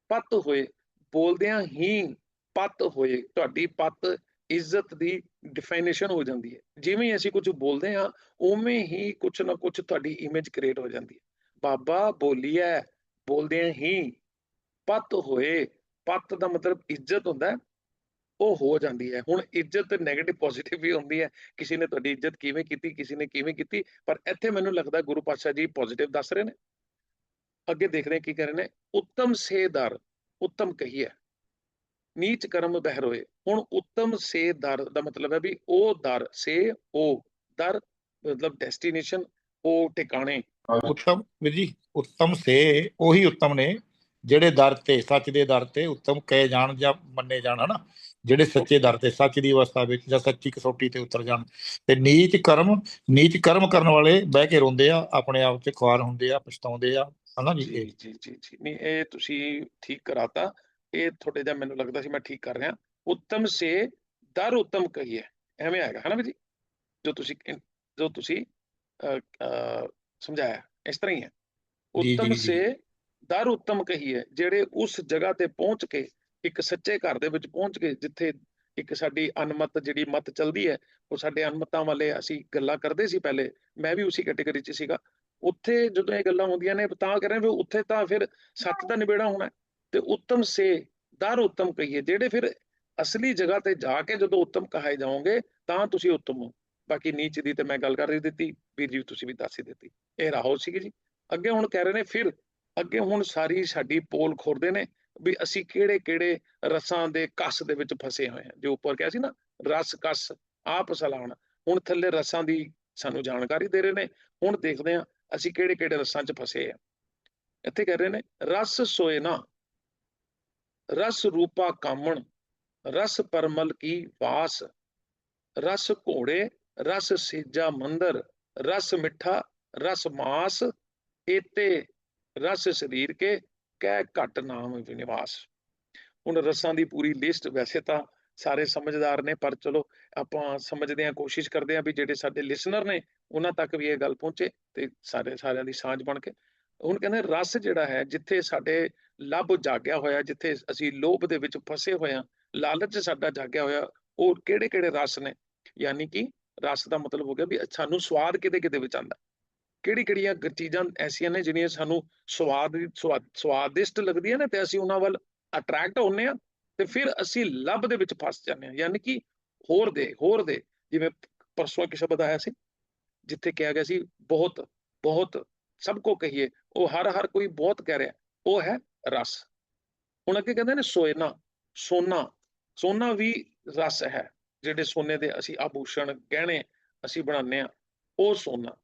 ਪਤ ਹੋਏ, ਬੋਲਦਿਆਂ ਹੀ ਪਤ ਹੋਏ, ਤੁਹਾਡੀ ਪਤ ਇੱਜ਼ਤ ਦੀ ਡਿਫਾਈਨੇਸ਼ਨ ਹੋ ਜਾਂਦੀ ਹੈ। ਜਿਵੇਂ ਅਸੀਂ ਕੁਝ ਬੋਲਦੇ ਹਾਂ, ਉਵੇਂ ਹੀ ਕੁਝ ਨਾ ਕੁਝ ਤੁਹਾਡੀ ਇਮੇਜ ਕ੍ਰੀਏਟ ਹੋ ਜਾਂਦੀ ਹੈ। ਬਾਬਾ ਬੋਲੀ ਹੈ ਬੋਲਦਿਆਂ ਹੀ ਪਤ ਹੋਏ, ਪਤ ਦਾ ਮਤਲਬ ਇੱਜ਼ਤ ਹੁੰਦਾ ਹੈ, ਉਹ ਹੋ ਜਾਂਦੀ ਹੈ। ਹੁਣ ਇੱਜ਼ਤ ਨੈਗੇਟਿਵ ਪੋਜ਼ਿਟਿਵ ਵੀ ਹੁੰਦੀ ਹੈ। ਕਿਸੇ ਨੇ ਤੁਹਾਡੀ ਇੱਜ਼ਤ ਕਿਵੇਂ ਕੀਤੀ, ਕਿਸੇ ਨੇ ਕਿਵੇਂ ਕੀਤੀ, ਪਰ ਇੱਥੇ ਮੈਨੂੰ ਲੱਗਦਾ ਗੁਰੂ ਪਾਤਸ਼ਾਹ ਜੀ ਪੋਜ਼ਿਟਿਵ ਦੱਸ ਰਹੇ ਨੇ। ਅੱਗੇ ਦੇਖਦੇ ਕੀ ਕਰ ਰਹੇ ਨੇ। ਉੱਤਮ ਸੇਦਾਰ ਉੱਤਮ ਕਹੀਏ। ਨੀਚ ਕਰਮ ਬਹਿਰ ਹੋਏ ਹੁਣ ਉੱਤਮ ਸੇ ਦਰ ਦਾ ਮਤਲਬ ਹੈ ਵੀ ਉਹ ਦਰ ਸੇ ਉਹ ਦਰ ਮਤਲਬ ਡੈਸਟੀਨੇਸ਼ਨ ਉਹ ਟਿਕਾਣੇ। ਉੱਤਮ ਵੀਰ ਜੀ ਉੱਤਮ ਸੇ ਉਹੀ ਉੱਤਮ ਨੇ ਜਿਹੜੇ ਦਰ ਤੇ ਸੱਚ ਦੇ ਦਰ ਤੇ ਉੱਤਮ ਕਹੇ ਜਾਣ ਜਾਂ ਮੰਨੇ ਜਾਣ ਹਨਾ? ਜਿਹੜੇ ਸੱਚੇ ਦਰ ਤੇ ਸੱਚ ਦੀ ਅਵਸਥਾ ਵਿੱਚ ਜਾਂ ਸੱਚੀ ਕਸੌਟੀ ਤੇ ਉਤਰ ਜਾਣ। ਤੇ ਨੀਚ ਕਰਮ ਨੀਚ ਕਰਮ ਕਰਨ ਵਾਲੇ ਬਹਿ ਕੇ ਰੋਂਦੇ ਆ ਆਪਣੇ ਆਪ 'ਚ ਖੁਆਰ ਹੁੰਦੇ ਆ ਪਛਤਾਉਂਦੇ ਆ ਹਨਾ ਜੀ ਜੀ ਜੀ ਜੀ। ਨਹੀਂ ਇਹ ਤੁਸੀਂ ਠੀਕ ਕਰਾਤਾ। ਇਹ ਥੋੜੇ ਜਿਹਾ ਮੈਨੂੰ ਲੱਗਦਾ ਸੀ ਮੈਂ ਠੀਕ ਕਰ ਰਿਹਾ। ਉੱਤਮ ਸੇ ਦਰ ਉੱਤਮ ਕਹੀਏ। ਐਵੇਂ ਆਏਗਾ ਹਨਾ ਵੀ ਜੀ? ਜੋ ਤੁਸੀਂ ਜੋ ਤੁਸੀਂ ਸਮਝਾਇਆ। ਇਸ ਤਰ੍ਹਾਂ ਹੀ ਹੈ। ਉੱਤਮ। ਸੇ ਦਰ ਉੱਤਮ ਕਹੀਏ ਜਿਹੜੇ ਉਸ ਜਗ੍ਹਾ ਤੇ ਪਹੁੰਚ ਕੇ ਇੱਕ ਸੱਚੇ ਘਰ ਦੇ ਵਿੱਚ ਪਹੁੰਚ ਕੇ ਜਿੱਥੇ ਇੱਕ ਸਾਡੀ ਅਨਮਤ ਜਿਹੜੀ ਮਤ ਚੱਲਦੀ ਹੈ ਉਹ ਸਾਡੇ ਅਨਮਤਾਂ ਵਾਲੇ ਅਸੀਂ ਗੱਲਾਂ ਕਰਦੇ ਸੀ ਪਹਿਲੇ ਮੈਂ ਵੀ ਉਸੇ ਕੈਟਾਗਰੀ 'ਚ ਸੀਗਾ। ਉੱਥੇ ਜਦੋਂ ਇਹ ਗੱਲਾਂ ਹੁੰਦੀਆਂ ਨੇ ਤਾਂ ਕਰ ਰਹੇ ਵੀ ਉੱਥੇ ਤਾਂ ਫਿਰ ਸੱਚ ਦਾ ਨਿਬੇੜਾ ਹੋਣਾ। ਤੇ ਉੱਤਮ ਸੇ, ਦਰ ਉੱਤਮ ਕਹੀਏ, ਜਿਹੜੇ ਫਿਰ ਅਸਲੀ ਜਗ੍ਹਾ ਤੇ ਜਾ ਕੇ ਜਦੋਂ ਉੱਤਮ ਕਹਾਏ ਜਾਓਗੇ, ਤਾਂ ਤੁਸੀਂ ਉੱਤਮ ਹੋ। ਬਾਕੀ ਨੀਚ ਦੀ ਤੇ ਮੈਂ ਗੱਲ ਕਰ ਰਹੀ ਦਿੱਤੀ, ਵੀਰ ਜੀ ਤੁਸੀਂ ਵੀ ਦੱਸ ਹੀ ਦਿੱਤੀ। ਇਹ ਰਾਹੋ ਸੀਗੀ ਜੀ। ਅੱਗੇ ਹੁਣ ਕਹਿ ਰਹੇ ਨੇ, ਫਿਰ ਅੱਗੇ ਹੁਣ ਸਾਰੀ ਸਾਡੀ ਪੋਲ ਖੋਰਦੇ ਨੇ ਵੀ ਅਸੀਂ ਕਿਹੜੇ ਕਿਹੜੇ ਰਸਾਂ ਦੇ ਕਸ ਦੇ ਵਿੱਚ ਫਸੇ ਹੋਏ ਹਾਂ। ਜੋ ਉੱਪਰ ਕਿਹਾ ਸੀ ਨਾ, ਰਸ ਕਸ, ਆਪ ਸਲਾਣ ਹੁਣ ਥੱਲੇ ਰਸਾਂ ਦੀ ਸਾਨੂੰ ਜਾਣਕਾਰੀ ਦੇ ਰਹੇ ਨੇ। ਹੁਣ ਦੇਖਦੇ ਹਾਂ ਅਸੀਂ ਕਿਹੜੇ ਕਿਹੜੇ ਰਸਾਂ 'ਚ ਫਸੇ ਆ ਇੱਥੇ ਕਹਿ ਰਹੇ ਨੇ, ਰਸ ਸੋਏ ਨਾ ਰਸ ਰੂਪਾ ਕਾਮਣ, ਰਸ ਪਰਮਲ ਕੀ ਵਾਸ, ਰਸ ਘੋੜੇ, ਰਸ ਸੇਜਾ ਮੰਦਰ, ਰਸ ਮਿੱਠਾ, ਰਸ ਮਾਸ, ਏਤੇ ਰਸ ਸਰੀਰ ਕੇ ਕਹਿ ਘਟ ਨਾਮ ਵਿਨਿਵਾਸ। ਹੁਣ ਰਸਾਂ ਦੀ ਪੂਰੀ ਲਿਸਟ ਵੈਸੇ ਤਾਂ ਸਾਰੇ ਸਮਝਦਾਰ ਨੇ, ਪਰ ਚਲੋ ਆਪਾਂ ਸਮਝਦੇ ਹਾਂ, ਕੋਸ਼ਿਸ਼ ਕਰਦੇ ਹਾਂ ਵੀ ਜਿਹੜੇ ਸਾਡੇ ਲਿਸਨਰ ਨੇ, ਉਹਨਾਂ ਤੱਕ ਵੀ ਇਹ ਗੱਲ ਪਹੁੰਚੇ ਤੇ ਸਾਰੇ ਸਾਰਿਆਂ ਦੀ ਸਾਂਝ ਬਣ ਕੇ ਹੁਣ ਕਹਿੰਦੇ ਰਸ ਜਿਹੜਾ ਹੈ, ਜਿੱਥੇ ਸਾਡੇ ਲੱਭ ਜਾਗਿਆ ਹੋਇਆ, ਜਿੱਥੇ ਅਸੀਂ ਲੋਭ ਦੇ ਵਿੱਚ ਫਸੇ ਹੋਏ ਹਾਂ, ਲਾਲਚ ਸਾਡਾ ਜਾਗਿਆ ਹੋਇਆ, ਉਹ ਕਿਹੜੇ ਕਿਹੜੇ ਰਸ ਨੇ? ਯਾਨੀ ਕਿ ਰਸ ਦਾ ਮਤਲਬ ਹੋ ਗਿਆ ਵੀ ਸਾਨੂੰ ਸਵਾਦ ਕਿਤੇ ਕਿਤੇ ਵਿੱਚ ਆਉਂਦਾ। ਕਿਹੜੀ ਕਿਹੜੀਆਂ ਚੀਜ਼ਾਂ ਐਸੀਆਂ ਨੇ ਜਿਹੜੀਆਂ ਸਾਨੂੰ ਸਵਾਦ ਸਵਾ- ਸਵਾਦਿਸ਼ਟ ਲੱਗਦੀਆਂ ਨੇ ਤੇ ਅਸੀਂ ਉਹਨਾਂ ਵੱਲ ਅਟਰੈਕਟ ਹੁੰਨੇ ਆ ਤੇ ਫਿਰ ਅਸੀਂ ਲੱਭ ਦੇ ਵਿੱਚ ਫਸ ਜਾਂਦੇ ਹਾਂ। ਯਾਨੀ ਕਿ ਹੋਰ ਦੇ ਹੋਰ ਦੇ, ਜਿਵੇਂ ਪਰਸੋਂ ਇੱਕ ਸ਼ਬਦ ਆਇਆ ਸੀ, ਜਿੱਥੇ ਕਿਹਾ ਗਿਆ ਸੀ, ਬਹੁਤ ਬਹੁਤ ਸਭ ਕੋ ਕਹੀਏ ਉਹ ਹਰ ਹਰ ਕੋਈ ਬਹੁਤ ਕਹਿ ਰਿਹਾ। ਉਹ ਹੈ ਰਸ। ਹੁਣ ਅੱਗੇ ਕਹਿੰਦੇ ਨੇ ਸੋਨਾ ਸੋਨਾ। ਸੋਨਾ ਵੀ ਰਸ ਹੈ। ਜਿਹੜੇ ਸੋਨੇ ਦੇ ਅਸੀਂ ਆਭੂਸ਼ਣ ਗਹਿਣੇ ਅਸੀਂ ਬਣਾਉਂਦੇ ਆ ਉਹ ਸੋਨਾ।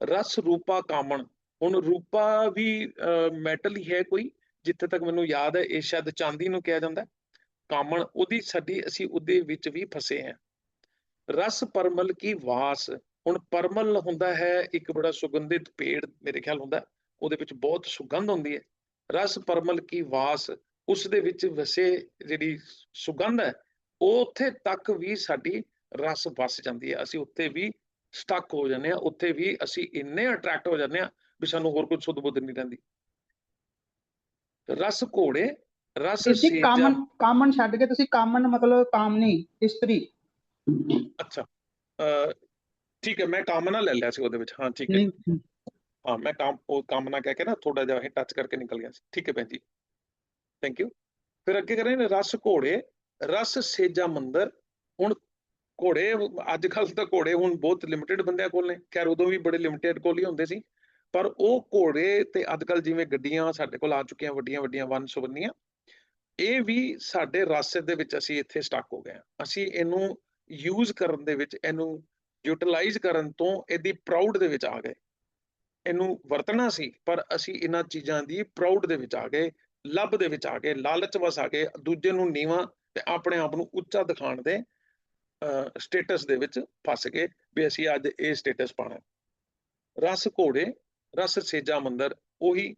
ਰਸ ਰੂਪਾ ਕਾਮਣ। ਹੁਣ ਰੂਪਾ ਵੀ ਮੈਟਲ ਹੀ ਹੈ ਕੋਈ, ਜਿੱਥੇ ਤੱਕ ਮੈਨੂੰ ਯਾਦ ਹੈ, ਇਹ ਸ਼ਾਇਦ ਚਾਂਦੀ ਨੂੰ ਕਿਹਾ ਜਾਂਦਾ ਕਾਮਣ, ਉਹਦੀ ਸਾਡੀ ਅਸੀਂ ਉਹਦੇ ਵਿੱਚ ਵੀ ਫਸੇ ਹਾਂ। ਰਸ ਪਰਮਲ ਕੀ ਵਾਸ। ਹੁਣ ਪਰਮਲ ਹੁੰਦਾ ਹੈ ਇੱਕ ਬੜਾ ਸੁਗੰਧਿਤ ਪੇੜ ਮੇਰੇ ਖਿਆਲ ਹੁੰਦਾ। ਉਹਦੇ ਵਿੱਚ ਬਹੁਤ ਸੁਗੰਧ ਹੁੰਦੀ ਹੈ। ਰਸ ਪਰਮਲ ਕੀ ਵਾਸ ਉਸ ਦੇ ਵਿੱਚ ਵਸੇ ਜਿਹੜੀ ਸੁਗੰਧ ਹੈ ਉਹ ਉੱਥੇ ਤੱਕ ਵੀ ਸਾਡੀ ਰਸ ਵਸ ਜਾਂਦੀ ਹੈ। ਅਸੀਂ ਉੱਥੇ ਵੀ ਸਟਕ ਹੋ ਜਾਂਦੇ ਆ ਉੱਥੇ ਵੀ ਅਸੀਂ ਇੰਨੇ ਅਟਰੈਕਟ ਹੋ ਜਾਂਦੇ ਆ ਵੀ ਸਾਨੂੰ ਹੋਰ ਕੁਝ ਸੁੱਧ ਬੁੱਧ ਨਹੀਂ ਰਹਿੰਦੀ। ਰਸ ਘੋੜੇ ਰਸ ਸੇਜਾ ਕਾਮਨ ਕਾਮਨ ਛੱਡ ਕੇ ਤੁਸੀਂ ਕਾਮਨ ਮਤਲਬ ਕਾਮਨੀ ਇਸਤਰੀ। ਅੱਛਾ। ਠੀਕ ਹੈ ਮੈਂ ਕਾਮਨਾ ਲੈ ਲਿਆ ਸੀ ਉਹਦੇ ਵਿੱਚ। ਹਾਂ ਠੀਕ ਹੈ। ਨਹੀਂ ਹਾਂ ਮੈਂ ਕਾਮ ਉਹ ਕਾਮਨਾ ਕਹਿ ਕੇ ਨਾ ਥੋੜਾ ਜਿਹਾ ਇਹ ਟੱਚ ਕਰਕੇ ਨਿਕਲ ਗਿਆ ਸੀ। ਠੀਕ ਹੈ ਭੈਣ ਜੀ। ਥੈਂਕ ਯੂ ਫਿਰ ਅੱਗੇ ਕਰ ਰਹੇ ਨੇ ਰਸ ਘੋੜੇ ਰਸ ਸੇਜਾ ਮੰਦਰ। ਹੁਣ ਘੋੜੇ ਅੱਜ ਕੱਲ ਤਾਂ ਘੋੜੇ ਹੁਣ ਬਹੁਤ ਲਿਮਟਿਡ ਬੰਦਿਆਂ ਕੋਲ ਨੇ। ਖੈਰ ਉਦੋਂ ਵੀ ਬੜੇ ਲਿਮਟਿਡ ਕੋਲ ਹੀ ਹੁੰਦੇ ਸੀ। ਪਰ ਉਹ ਘੋੜੇ ਤੇ ਅੱਜ ਕੱਲ ਜਿਵੇਂ ਗੱਡੀਆਂ ਸਾਡੇ ਕੋਲ ਆ ਚੁੱਕੀਆਂ ਵੱਡੀਆਂ ਵੱਡੀਆਂ ਵੰਨ ਸੁਵੰਨੀਆਂ ਇਹ ਵੀ ਸਾਡੇ ਰਸਤੇ ਦੇ ਵਿੱਚ ਅਸੀਂ ਇੱਥੇ ਸਟਕ ਹੋ ਗਏ ਹਾਂ। ਅਸੀਂ ਇਹਨੂੰ ਯੂਜ਼ ਕਰਨ ਦੇ ਵਿੱਚ ਇਹਨੂੰ ਯੂਟਿਲਾਈਜ਼ ਕਰਨ ਤੋਂ ਇਹਦੀ ਪ੍ਰਾਊਡ ਦੇ ਵਿੱਚ ਆ ਗਏ। ਇਹਨੂੰ ਵਰਤਣਾ ਸੀ, ਪਰ ਅਸੀਂ ਇਹਨਾਂ ਚੀਜ਼ਾਂ ਦੀ ਪ੍ਰਾਊਡ ਦੇ ਵਿੱਚ ਆ ਗਏ, ਲੱਭ ਦੇ ਵਿੱਚ ਆ ਗਏ, ਲਾਲਚ ਵਸ ਆ ਗਏ, ਦੂਜੇ ਨੂੰ ਨੀਵਾਂ ਤੇ ਆਪਣੇ ਆਪ ਨੂੰ ਉੱਚਾ ਦਿਖਾਉਣ ਦੇ ਸਟੇਟਸ ਦੇ ਵਿੱਚ ਫਸ ਗਏ ਵੀ ਅਸੀਂ ਅੱਜ ਇਹ ਸਟੇਟਸ ਪਾਣਾ ਰਸ ਘੋੜੇ, ਰਸ ਸੇਜਾ ਮੰਦਰ, ਉਹੀ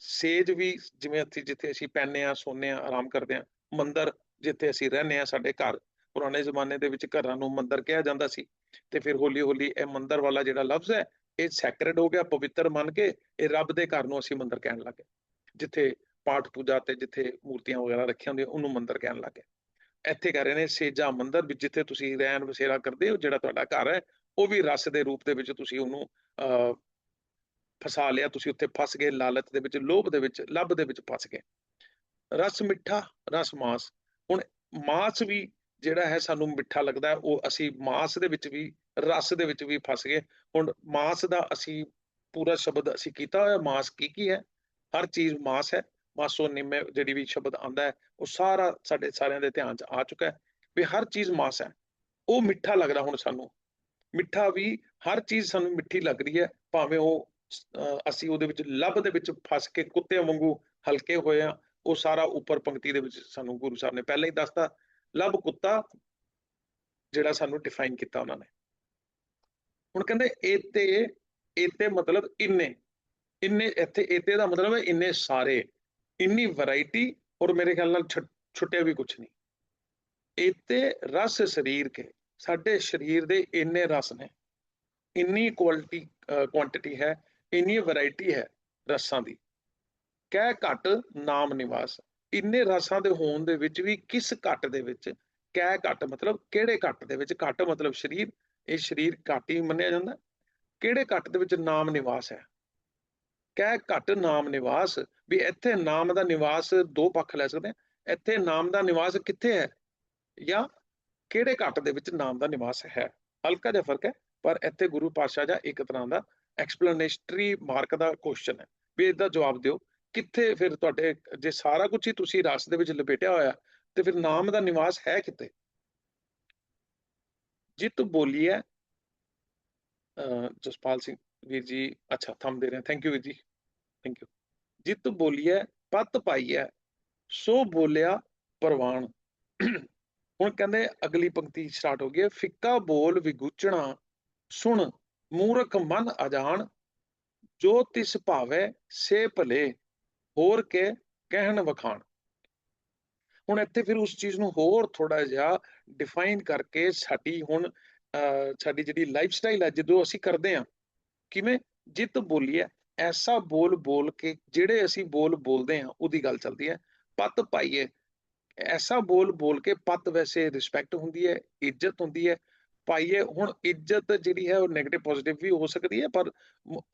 ਸੇਜ ਵੀ ਜਿਵੇਂ ਇੱਥੇ ਜਿੱਥੇ ਅਸੀਂ ਪੈਨੇ ਆ ਸੋਨੇ ਆ ਆਰਾਮ ਕਰਦੇ ਆ ਮੰਦਰ ਜਿੱਥੇ ਅਸੀਂ ਰਹਿੰਦੇ ਆ ਸਾਡੇ ਘਰ, ਪੁਰਾਣੇ ਜ਼ਮਾਨੇ ਦੇ ਵਿੱਚ ਘਰਾਂ ਨੂੰ ਮੰਦਰ ਕਿਹਾ ਜਾਂਦਾ ਸੀ। ਤੇ ਫਿਰ ਹੌਲੀ ਹੌਲੀ ਇਹ ਮੰਦਰ ਵਾਲਾ ਜਿਹੜਾ ਲਫ਼ਜ਼ ਹੈ, ਇਹ ਸੈਕਰਡ ਹੋ ਗਿਆ, ਪਵਿੱਤਰ ਮੰਨ ਕੇ ਇਹ ਰੱਬ ਦੇ ਘਰ ਨੂੰ ਅਸੀਂ ਮੰਦਰ ਕਹਿਣ ਲੱਗੇ ਜਿੱਥੇ ਪਾਠ ਪੂਜਾ ਤੇ ਜਿੱਥੇ ਮੂਰਤੀਆਂ ਵਗੈਰਾ ਰੱਖੀਆਂ ਹੁੰਦੀਆਂ, ਉਹਨੂੰ ਮੰਦਰ ਕਹਿਣ ਲੱਗੇ ਇੱਥੇ ਕਹਿ ਰਹੇ ਨੇ ਸੇਜਾ ਮੰਦਰ, ਵੀ ਜਿੱਥੇ ਤੁਸੀਂ ਰਹਿਣ ਵਸੇਰਾ ਕਰਦੇ ਹੋ, ਜਿਹੜਾ ਤੁਹਾਡਾ ਘਰ ਹੈ, ਉਹ ਵੀ ਰਸ ਦੇ ਰੂਪ ਦੇ ਵਿੱਚ ਤੁਸੀਂ ਉਹਨੂੰ, ਅਹ, ਫਸਾ ਲਿਆ, ਤੁਸੀਂ ਉੱਥੇ ਫਸ ਗਏ, ਲਾਲਚ ਦੇ ਵਿੱਚ, ਲੋਭ ਦੇ ਵਿੱਚ, ਲੱਭ ਦੇ ਵਿੱਚ ਫਸ ਗਏ। ਰਸ ਮਿੱਠਾ, ਰਸ ਮਾਸ। ਹੁਣ ਮਾਸ ਵੀ ਜਿਹੜਾ ਹੈ ਸਾਨੂੰ ਮਿੱਠਾ ਲੱਗਦਾ ਉਹ ਅਸੀਂ ਮਾਸ ਦੇ ਵਿੱਚ ਵੀ ਰਸ ਦੇ ਵਿੱਚ ਵੀ ਫਸ ਗਏ। ਹੁਣ ਮਾਸ ਦਾ ਅਸੀਂ ਪੂਰਾ ਸ਼ਬਦ ਅਸੀਂ ਕੀਤਾ ਹੋਇਆ ਮਾਸ ਕੀ ਕੀ ਹੈ? ਹਰ ਚੀਜ਼ ਮਾਸ ਹੈ। ਮਾਸੋ ਨਿੰਮੇ ਜਿਹੜੀ ਵੀ ਸ਼ਬਦ ਆਂਦਾ ਹੈ ਉਹ ਸਾਰਾ ਸਾਡੇ ਸਾਰਿਆਂ ਦੇ ਧਿਆਨ 'ਚ ਆ ਚੁੱਕਾ ਹੈ ਵੀ ਹਰ ਚੀਜ਼ ਮਾਸ ਹੈ। ਉਹ ਮਿੱਠਾ ਲੱਗਦਾ ਹੁਣ ਸਾਨੂੰ। ਮਿੱਠਾ ਵੀ ਹਰ ਚੀਜ਼ ਸਾਨੂੰ ਮਿੱਠੀ ਲੱਗ ਰਹੀ ਹੈ ਭਾਵੇਂ ਉਹ ਅਹ, ਅਸੀਂ ਉਹਦੇ ਵਿੱਚ ਲੱਭ ਦੇ ਵਿੱਚ ਫਸ ਕੇ ਕੁੱਤਿਆਂ ਵਾਂਗੂ ਹਲਕੇ ਹੋਏ ਆ ਉਹ ਸਾਰਾ ਉੱਪਰ ਪੰਕਤੀ ਦੇ ਵਿੱਚ ਸਾਨੂੰ ਗੁਰੂ ਸਾਹਿਬ ਨੇ ਪਹਿਲਾਂ ਹੀ ਦੱਸਤਾ ਲੱਭ ਕੁੱਤਾ ਜਿਹੜਾ ਸਾਨੂੰ ਡਿਫਾਈਨ ਕੀਤਾ ਉਹਨਾਂ ਨੇ। ਹੁਣ ਕਹਿੰਦੇ ਇਤੇ ਇਤੇ ਮਤਲਬ ਇੰਨੇ। ਇੰਨੇ ਇੱਥੇ ਇਤੇ ਦਾ ਮਤਲਬ ਹੈ ਇੰਨੇ ਸਾਰੇ। ਇੰਨੀ ਵੈਰਾਈਟੀ ਔਰ ਮੇਰੇ ਖਿਆਲ ਨਾਲ ਛੁ- ਛੁੱਟਿਆ ਵੀ ਕੁਝ ਨਹੀਂ। ਇਤੇ ਰਸ ਸਰੀਰ ਕੇ। ਸਾਡੇ ਸਰੀਰ ਦੇ ਇੰਨੇ ਰਸ ਨੇ। ਇੰਨੀ ਕੁਆਲਿਟੀ ਕੁਆਂਟੀਟੀ ਹੈ, ਇੰਨੀ ਵੈਰਾਈਟੀ ਹੈ ਰਸਾਂ ਦੀ। ਕਹਿ ਘਟ ਨਾਮ ਨਿਵਾਸ। ਇੰਨੇ ਰਸਾਂ ਦੇ ਹੋਣ ਦੇ ਵਿੱਚ ਵੀ ਕਿਸ ਘਟ ਦੇ ਵਿੱਚ? ਕੈ ਘਟ ਮਤਲਬ ਕਿਹੜੇ ਘਟ ਦੇ ਵਿੱਚ? ਘਟ ਮਤਲਬ ਸਰੀਰ, ਇਹ ਸਰੀਰ ਘਟ ਹੀ ਮੰਨਿਆ ਜਾਂਦਾ। ਕਿਹੜੇ ਘਟ ਦੇ ਵਿੱਚ ਨਾਮ ਨਿਵਾਸ ਹੈ? ਕਹਿ ਘਟ ਨਾਮ ਨਿਵਾਸ, ਵੀ ਇੱਥੇ ਨਾਮ ਦਾ ਨਿਵਾਸ ਦੋ ਪੱਖ ਲੈ ਸਕਦੇ ਆ ਇੱਥੇ ਨਾਮ ਦਾ ਨਿਵਾਸ ਕਿੱਥੇ ਹੈ? ਜਾਂ ਕਿਹੜੇ ਘਟ ਦੇ ਵਿੱਚ ਨਾਮ ਦਾ ਨਿਵਾਸ ਹੈ? ਹਲਕਾ ਜਿਹਾ ਫ਼ਰਕ ਹੈ, ਪਰ ਇੱਥੇ ਗੁਰੂ ਪਾਤਸ਼ਾਹ ਦਾ ਇੱਕ ਤਰ੍ਹਾਂ ਦਾ ਐਕਸਪਲੇਨੇਟਰੀ ਮਾਰਕ ਦਾ ਕੁਐਸਚਨ ਹੈ। ਵੀ ਇਹਦਾ ਜਵਾਬ ਦਿਓ। ਕਿੱਥੇ ਫਿਰ ਤੁਹਾਡੇ, ਜੇ ਸਾਰਾ ਕੁਝ ਹੀ ਤੁਸੀਂ ਰਸ ਦੇ ਵਿੱਚ ਲਪੇਟਿਆ ਹੋਇਆ, ਤੇ ਫਿਰ ਨਾਮ ਦਾ ਨਿਵਾਸ ਹੈ ਕਿੱਥੇ ਜਿਤ ਬੋਲੀਏ ਅਹ, ਜਸਪਾਲ ਸਿੰਘ, ਵੀਰ ਜੀ, ਅੱਛਾ ਥੰਮ ਦੇ ਰਹੇ ਥੈਂਕ ਯੂ ਵੀਰ ਜੀ। ਥੈਂਕ ਯੂ ਜਿਤ ਬੋਲੀਏ ਪਤ ਪਾਈਐ ਸੋ ਬੋਲਿਆ ਪ੍ਰਵਾਨ। ਹੁਣ ਕਹਿੰਦੇ ਅਗਲੀ ਪੰਕਤੀ ਸਟਾਰਟ ਹੋ ਗਈ ਹੈ, ਫਿੱਕਾ ਬੋਲ ਵਿਗੂਚਣਾ, ਸੁਣ, ਮੂਰਖ ਮਨ ਅਜਾਣ, ਜੋ ਤਿਸ ਭਾਵੇ, ਸੇ ਭਲੇ। ਹੋਰ ਕੇ ਕਹਿਣ ਵਖਾਣ। ਹੁਣ ਇੱਥੇ ਫਿਰ ਉਸ ਚੀਜ਼ ਨੂੰ ਹੋਰ ਥੋੜਾ ਜਿਹਾ ਡਿਫਾਈਨ ਕਰਕੇ ਸਾਡੀ ਹੁਣ ਅਹ, ਸਾਡੀ ਜਿਹੜੀ ਲਾਈਫ ਸਟਾਈਲ ਹੈ ਜਦੋਂ ਅਸੀਂ ਕਰਦੇ ਹਾਂ ਕਿਵੇਂ? ਜਿੱਤ ਬੋਲੀਏ ਐਸਾ ਬੋਲ ਬੋਲ ਕੇ ਜਿਹੜੇ ਅਸੀਂ ਬੋਲ ਬੋਲਦੇ ਹਾਂ ਉਹਦੀ ਗੱਲ ਚੱਲਦੀ ਹੈ ਪਤ ਪਾਈਏ। ਐਸਾ ਬੋਲ ਬੋਲ ਕੇ ਪਤ ਵੈਸੇ ਰਿਸਪੈਕਟ ਹੁੰਦੀ ਹੈ ਇੱਜ਼ਤ ਹੁੰਦੀ ਹੈ ਪਾਈਏ। ਹੁਣ ਇੱਜ਼ਤ ਜਿਹੜੀ ਹੈ ਉਹ 네ਗੇਟਿਵ ਪੋਜ਼ਿਟਿਵ ਵੀ ਹੋ ਸਕਦੀ ਹੈ ਪਰ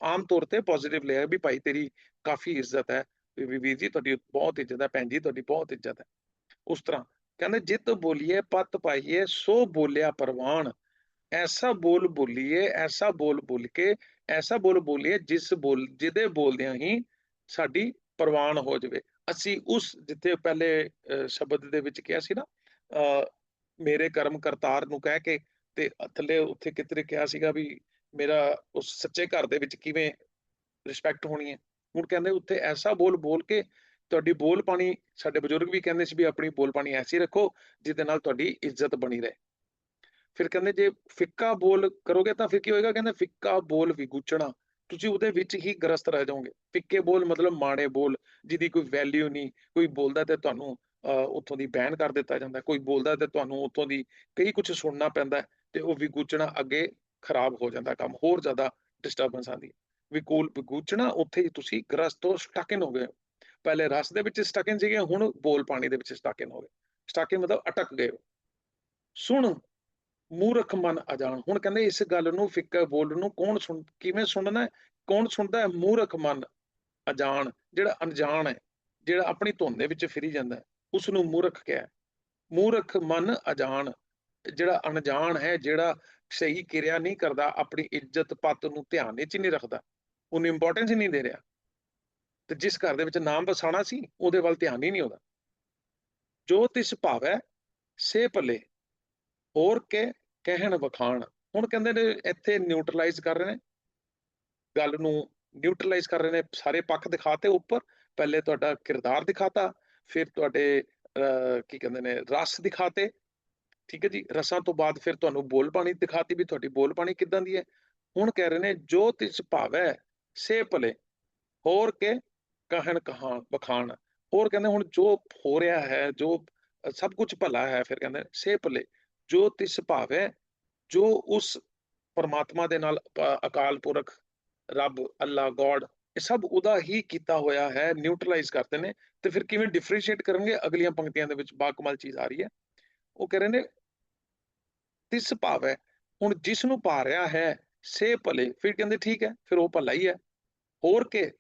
ਆਮ ਤੌਰ ਤੇ ਪੋਜ਼ਿਟਿਵ ਲਿਆ ਵੀ ਭਾਈ ਤੇਰੀ ਕਾਫੀ ਇੱਜ਼ਤ ਹੈ। ਵੀ ਵੀਰ ਜੀ ਤੁਹਾਡੀ ਬਹੁਤ ਇੱਜ਼ਤ ਹੈ ਭੈਣ ਜੀ ਤੁਹਾਡੀ ਬਹੁਤ ਇੱਜ਼ਤ ਹੈ। ਉਸ ਤਰ੍ਹਾਂ ਕਹਿੰਦੇ ਜਿੱਤ ਬੋਲੀਏ ਪਤ ਪਾਈਏ ਸੋ ਬੋਲਿਆ ਪ੍ਰਵਾਨ। ਐਸਾ ਬੋਲ ਬੋਲੀਏ ਐਸਾ ਬੋਲ ਬੋਲ ਕੇ ਐਸਾ ਬੋਲ ਬੋਲੀਏ ਜਿਸ ਬੋਲ ਜਿਹਦੇ ਬੋਲਦਿਆਂ ਹੀ ਸਾਡੀ ਪ੍ਰਵਾਨ ਹੋ ਜਾਵੇ। ਅਸੀਂ ਉਸ ਜਿੱਥੇ ਪਹਿਲੇ ਸ਼ਬਦ ਦੇ ਵਿੱਚ ਕਿਹਾ ਸੀ ਨਾ ਅਹ, ਮੇਰੇ ਕਰਮ ਕਰਤਾਰ ਨੂੰ ਕਹਿ ਕੇ ਤੇ ਥੱਲੇ ਉੱਥੇ ਕਿਤੇ ਕਿਹਾ ਸੀਗਾ ਵੀ ਮੇਰਾ ਉਸ ਸੱਚੇ ਘਰ ਦੇ ਵਿੱਚ ਕਿਵੇਂ ਰਿਸਪੈਕਟ ਹੋਣੀ ਹੈ। ਹੁਣ ਕਹਿੰਦੇ ਉੱਥੇ ਐਸਾ ਬੋਲ ਬੋਲ ਕੇ ਤੁਹਾਡੀ ਬੋਲ ਪਾਣੀ ਸਾਡੇ ਬਜ਼ੁਰਗ ਵੀ ਕਹਿੰਦੇ ਸੀ ਵੀ ਆਪਣੀ ਬੋਲ ਪਾਣੀ ਐਸੀ ਰੱਖੋ ਜਿਹਦੇ ਨਾਲ ਤੁਹਾਡੀ ਇੱਜ਼ਤ ਬਣੀ ਰਹੇ। ਫਿਰ ਕਹਿੰਦੇ ਜੇ ਫਿੱਕਾ ਬੋਲ ਕਰੋਗੇ ਤਾਂ ਫਿਰ ਕੀ ਹੋਏਗਾ? ਕਹਿੰਦੇ ਫਿੱਕਾ ਬੋਲ ਵਿਗੂਚਣਾ। ਤੁਸੀਂ ਉਹਦੇ ਵਿੱਚ ਹੀ ਗ੍ਰਸਤ ਰਹਿ ਜਾਓਗੇ। ਫਿੱਕੇ ਬੋਲ ਮਤਲਬ ਮਾੜੇ ਬੋਲ ਜਿਹਦੀ ਕੋਈ ਵੈਲਿਊ ਨਹੀਂ ਕੋਈ ਬੋਲਦਾ ਤੇ ਤੁਹਾਨੂੰ ਅਹ, ਉੱਥੋਂ ਦੀ ਬੈਨ ਕਰ ਦਿੱਤਾ ਜਾਂਦਾ। ਕੋਈ ਬੋਲਦਾ ਤੇ ਤੁਹਾਨੂੰ ਉੱਥੋਂ ਦੀ ਕਈ ਕੁਝ ਸੁਣਨਾ ਪੈਂਦਾ ਤੇ ਉਹ ਵਿਗੂਚਣਾ ਅੱਗੇ ਖਰਾਬ ਹੋ ਜਾਂਦਾ ਕੰਮ ਹੋਰ ਜ਼ਿਆਦਾ ਡਿਸਟਰਬੈਂਸ ਆਉਂਦੀ ਹੈ। ਵਿਕੂਲ ਵਿਗੂਚਣਾ ਉੱਥੇ ਹੀ ਤੁਸੀਂ ਗ੍ਰਸਤ ਤੋਂ ਸਟਕ ਇਨ ਹੋ ਗਏ ਹੋ। ਪਹਿਲੇ ਰਸ ਦੇ ਵਿੱਚ ਸਟਕ ਇਨ ਸੀਗੇ, ਹੁਣ ਬੋਲ ਪਾਣੀ ਦੇ ਵਿੱਚ ਸਟਕ ਇਨ ਹੋ ਗਏ। ਸਟਕ ਇਨ ਮਤਲਬ ਅਟਕ ਗਏ ਸੁਣ, ਮੂਰਖ ਮਨ ਅਜਾਣ। ਹੁਣ ਕਹਿੰਦੇ ਇਸ ਗੱਲ ਨੂੰ, ਫਿੱਕਾ ਬੋਲ ਨੂੰ ਕੌਣ ਸੁਣ, ਕਿਵੇਂ ਸੁਣਨਾ ਕੌਣ ਸੁਣਦਾ ਹੈ? ਮੂਰਖ ਮਨ ਅਜਾਣ, ਜਿਹੜਾ ਅਣਜਾਣ ਹੈ, ਜਿਹੜਾ ਆਪਣੀ ਧੁਨ ਦੇ ਵਿੱਚ ਫਿਰੀ ਜਾਂਦਾ ਹੈ। ਉਸ ਨੂੰ ਮੂਰਖ ਕਿਹਾ ਮੂਰਖ ਮਨ ਅਜਾਣ, ਜਿਹੜਾ ਅਣਜਾਣ ਹੈ, ਜਿਹੜਾ ਸਹੀ ਕਿਰਿਆ ਨਹੀਂ ਕਰਦਾ, ਆਪਣੀ ਇੱਜ਼ਤ ਪੱਤ ਨੂੰ ਧਿਆਨ ਵਿੱਚ ਹੀ ਨਹੀਂ ਰੱਖਦਾ। ਉਹਨੂੰ ਇੰਪੋਰਟੈਂਸ ਹੀ ਨਹੀਂ ਦੇ ਰਿਹਾ। ਤੇ ਜਿਸ ਘਰ ਦੇ ਵਿੱਚ ਨਾਮ ਵਸਾਣਾ ਸੀ, ਉਹਦੇ ਵੱਲ ਧਿਆਨ ਹੀ ਨਹੀਂ ਉਹਦਾ ਜੋ ਤਿਸ ਭਾਵੈ, ਸੇ ਭਲੇ, ਹੋਰ ਕੇ ਕਹਿਣ ਵਖਾਣ। ਹੁਣ ਕਹਿੰਦੇ ਨੇ, ਇੱਥੇ ਨਿਊਟਰਲਾਈਜ਼ ਕਰ ਰਹੇ ਨੇ। ਗੱਲ ਨੂੰ ਨਿਊਟਰਲਾਈਜ਼ ਕਰ ਰਹੇ ਨੇ, ਸਾਰੇ ਪੱਖ ਦਿਖਾਤੇ ਉੱਪਰ। ਪਹਿਲੇ ਤੁਹਾਡਾ ਕਿਰਦਾਰ ਦਿਖਾਤਾ, ਫਿਰ ਤੁਹਾਡੇ ਕੀ ਕਹਿੰਦੇ ਨੇ, ਰਸ ਦਿਖਾਤੇ। ਠੀਕ ਹੈ ਜੀ? ਰਸਾਂ ਤੋਂ ਬਾਅਦ ਫਿਰ ਤੁਹਾਨੂੰ ਬੋਲ ਪਾਣੀ ਦਿਖਾਤੀ ਵੀ ਤੁਹਾਡੀ ਬੋਲ ਪਾਣੀ ਕਿੱਦਾਂ ਦੀ ਹੈ। ਹੁਣ ਕਹਿ ਰਹੇ ਨੇ, ਜੋ ਤਿਸ ਭਾਵੈ ਸੇ ਭਲੇ ਹੋਰ ਕੇ ਕਹਿਣ ਕਹਾਣ ਬਖਾਣ ਹੋਰ ਕਹਿੰਦੇ ਹੁਣ ਜੋ ਹੋ ਰਿਹਾ ਹੈ, ਜੋ ਸਭ ਕੁਝ ਭਲਾ ਹੈ, ਫਿਰ ਕਹਿੰਦੇ ਸੇ ਭਲੇ ਜੋ ਤਿਸ ਭਾਵੈ, ਜੋ ਉਸ ਪਰਮਾਤਮਾ ਦੇ ਨਾਲ ਅਕਾਲ ਪੁਰਖ, ਰੱਬ, ਅੱਲਾ, ਗੋਡ, ਇਹ ਸਭ ਉਹਦਾ ਹੀ ਕੀਤਾ ਹੋਇਆ ਹੈ ਨਿਊਟਰਲਾਈਜ਼ ਕਰਦੇ ਨੇ, ਤੇ ਫਿਰ ਕਿਵੇਂ ਡਿਫਰੈਂਸ਼ੀਏਟ ਕਰਨਗੇ, ਅਗਲੀਆਂ ਪੰਕਤੀਆਂ ਦੇ ਵਿੱਚ ਬਾਕਮਾਲ ਚੀਜ਼ ਆ ਰਹੀ ਹੈ। ਉਹ ਕਹਿ ਰਹੇ ਨੇ, ਤਿਸ ਭਾਵ ਹੈ ਹੁਣ ਜਿਸ ਨੂੰ ਪਾ ਰਿਹਾ ਹੈ ਸੇ ਭਲੇ ਫਿਰ ਕਹਿੰਦੇ ਠੀਕ ਹੈ, ਫਿਰ ਉਹ ਭਲਾ ਹੀ ਹੈ। ਹੋਰ ਕੇ,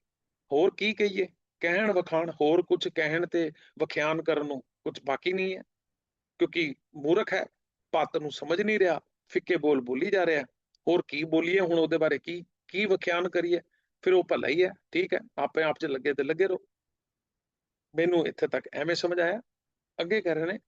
ਹੋਰ ਕੀ ਕਹੀਏ? ਕਹਿਣ ਵਖਾਣ, ਹੋਰ ਕੁਝ ਕਹਿਣ ਤੇ ਵਖਿਆਨ ਕਰਨ ਨੂੰ ਕੁਝ ਬਾਕੀ ਨਹੀਂ ਹੈ। ਕਿਉਂਕਿ ਮੂਰਖ ਹੈ, ਪੱਤ ਨੂੰ ਸਮਝ ਨਹੀਂ ਰਿਹਾ, ਫਿੱਕੇ ਬੋਲ ਬੋਲੀ ਜਾ ਰਿਹਾ। ਹੋਰ ਕੀ ਬੋਲੀਏ, ਹੁਣ ਉਹਦੇ ਬਾਰੇ ਕੀ ਕੀ ਵਿਖਿਆਨ ਕਰੀਏ? ਫਿਰ ਉਹ ਭਲਾ ਹੀ ਹੈ, ਠੀਕ ਹੈ? ਆਪੇ ਆਪ ਚ ਲੱਗੇ ਤੇ ਲੱਗੇ ਰਹੋ। ਮੈਨੂੰ ਇੱਥੇ ਤੱਕ ਐਵੇਂ ਸਮਝ ਆਇਆ। ਅੱਗੇ ਕਹਿ ਰਹੇ ਨੇ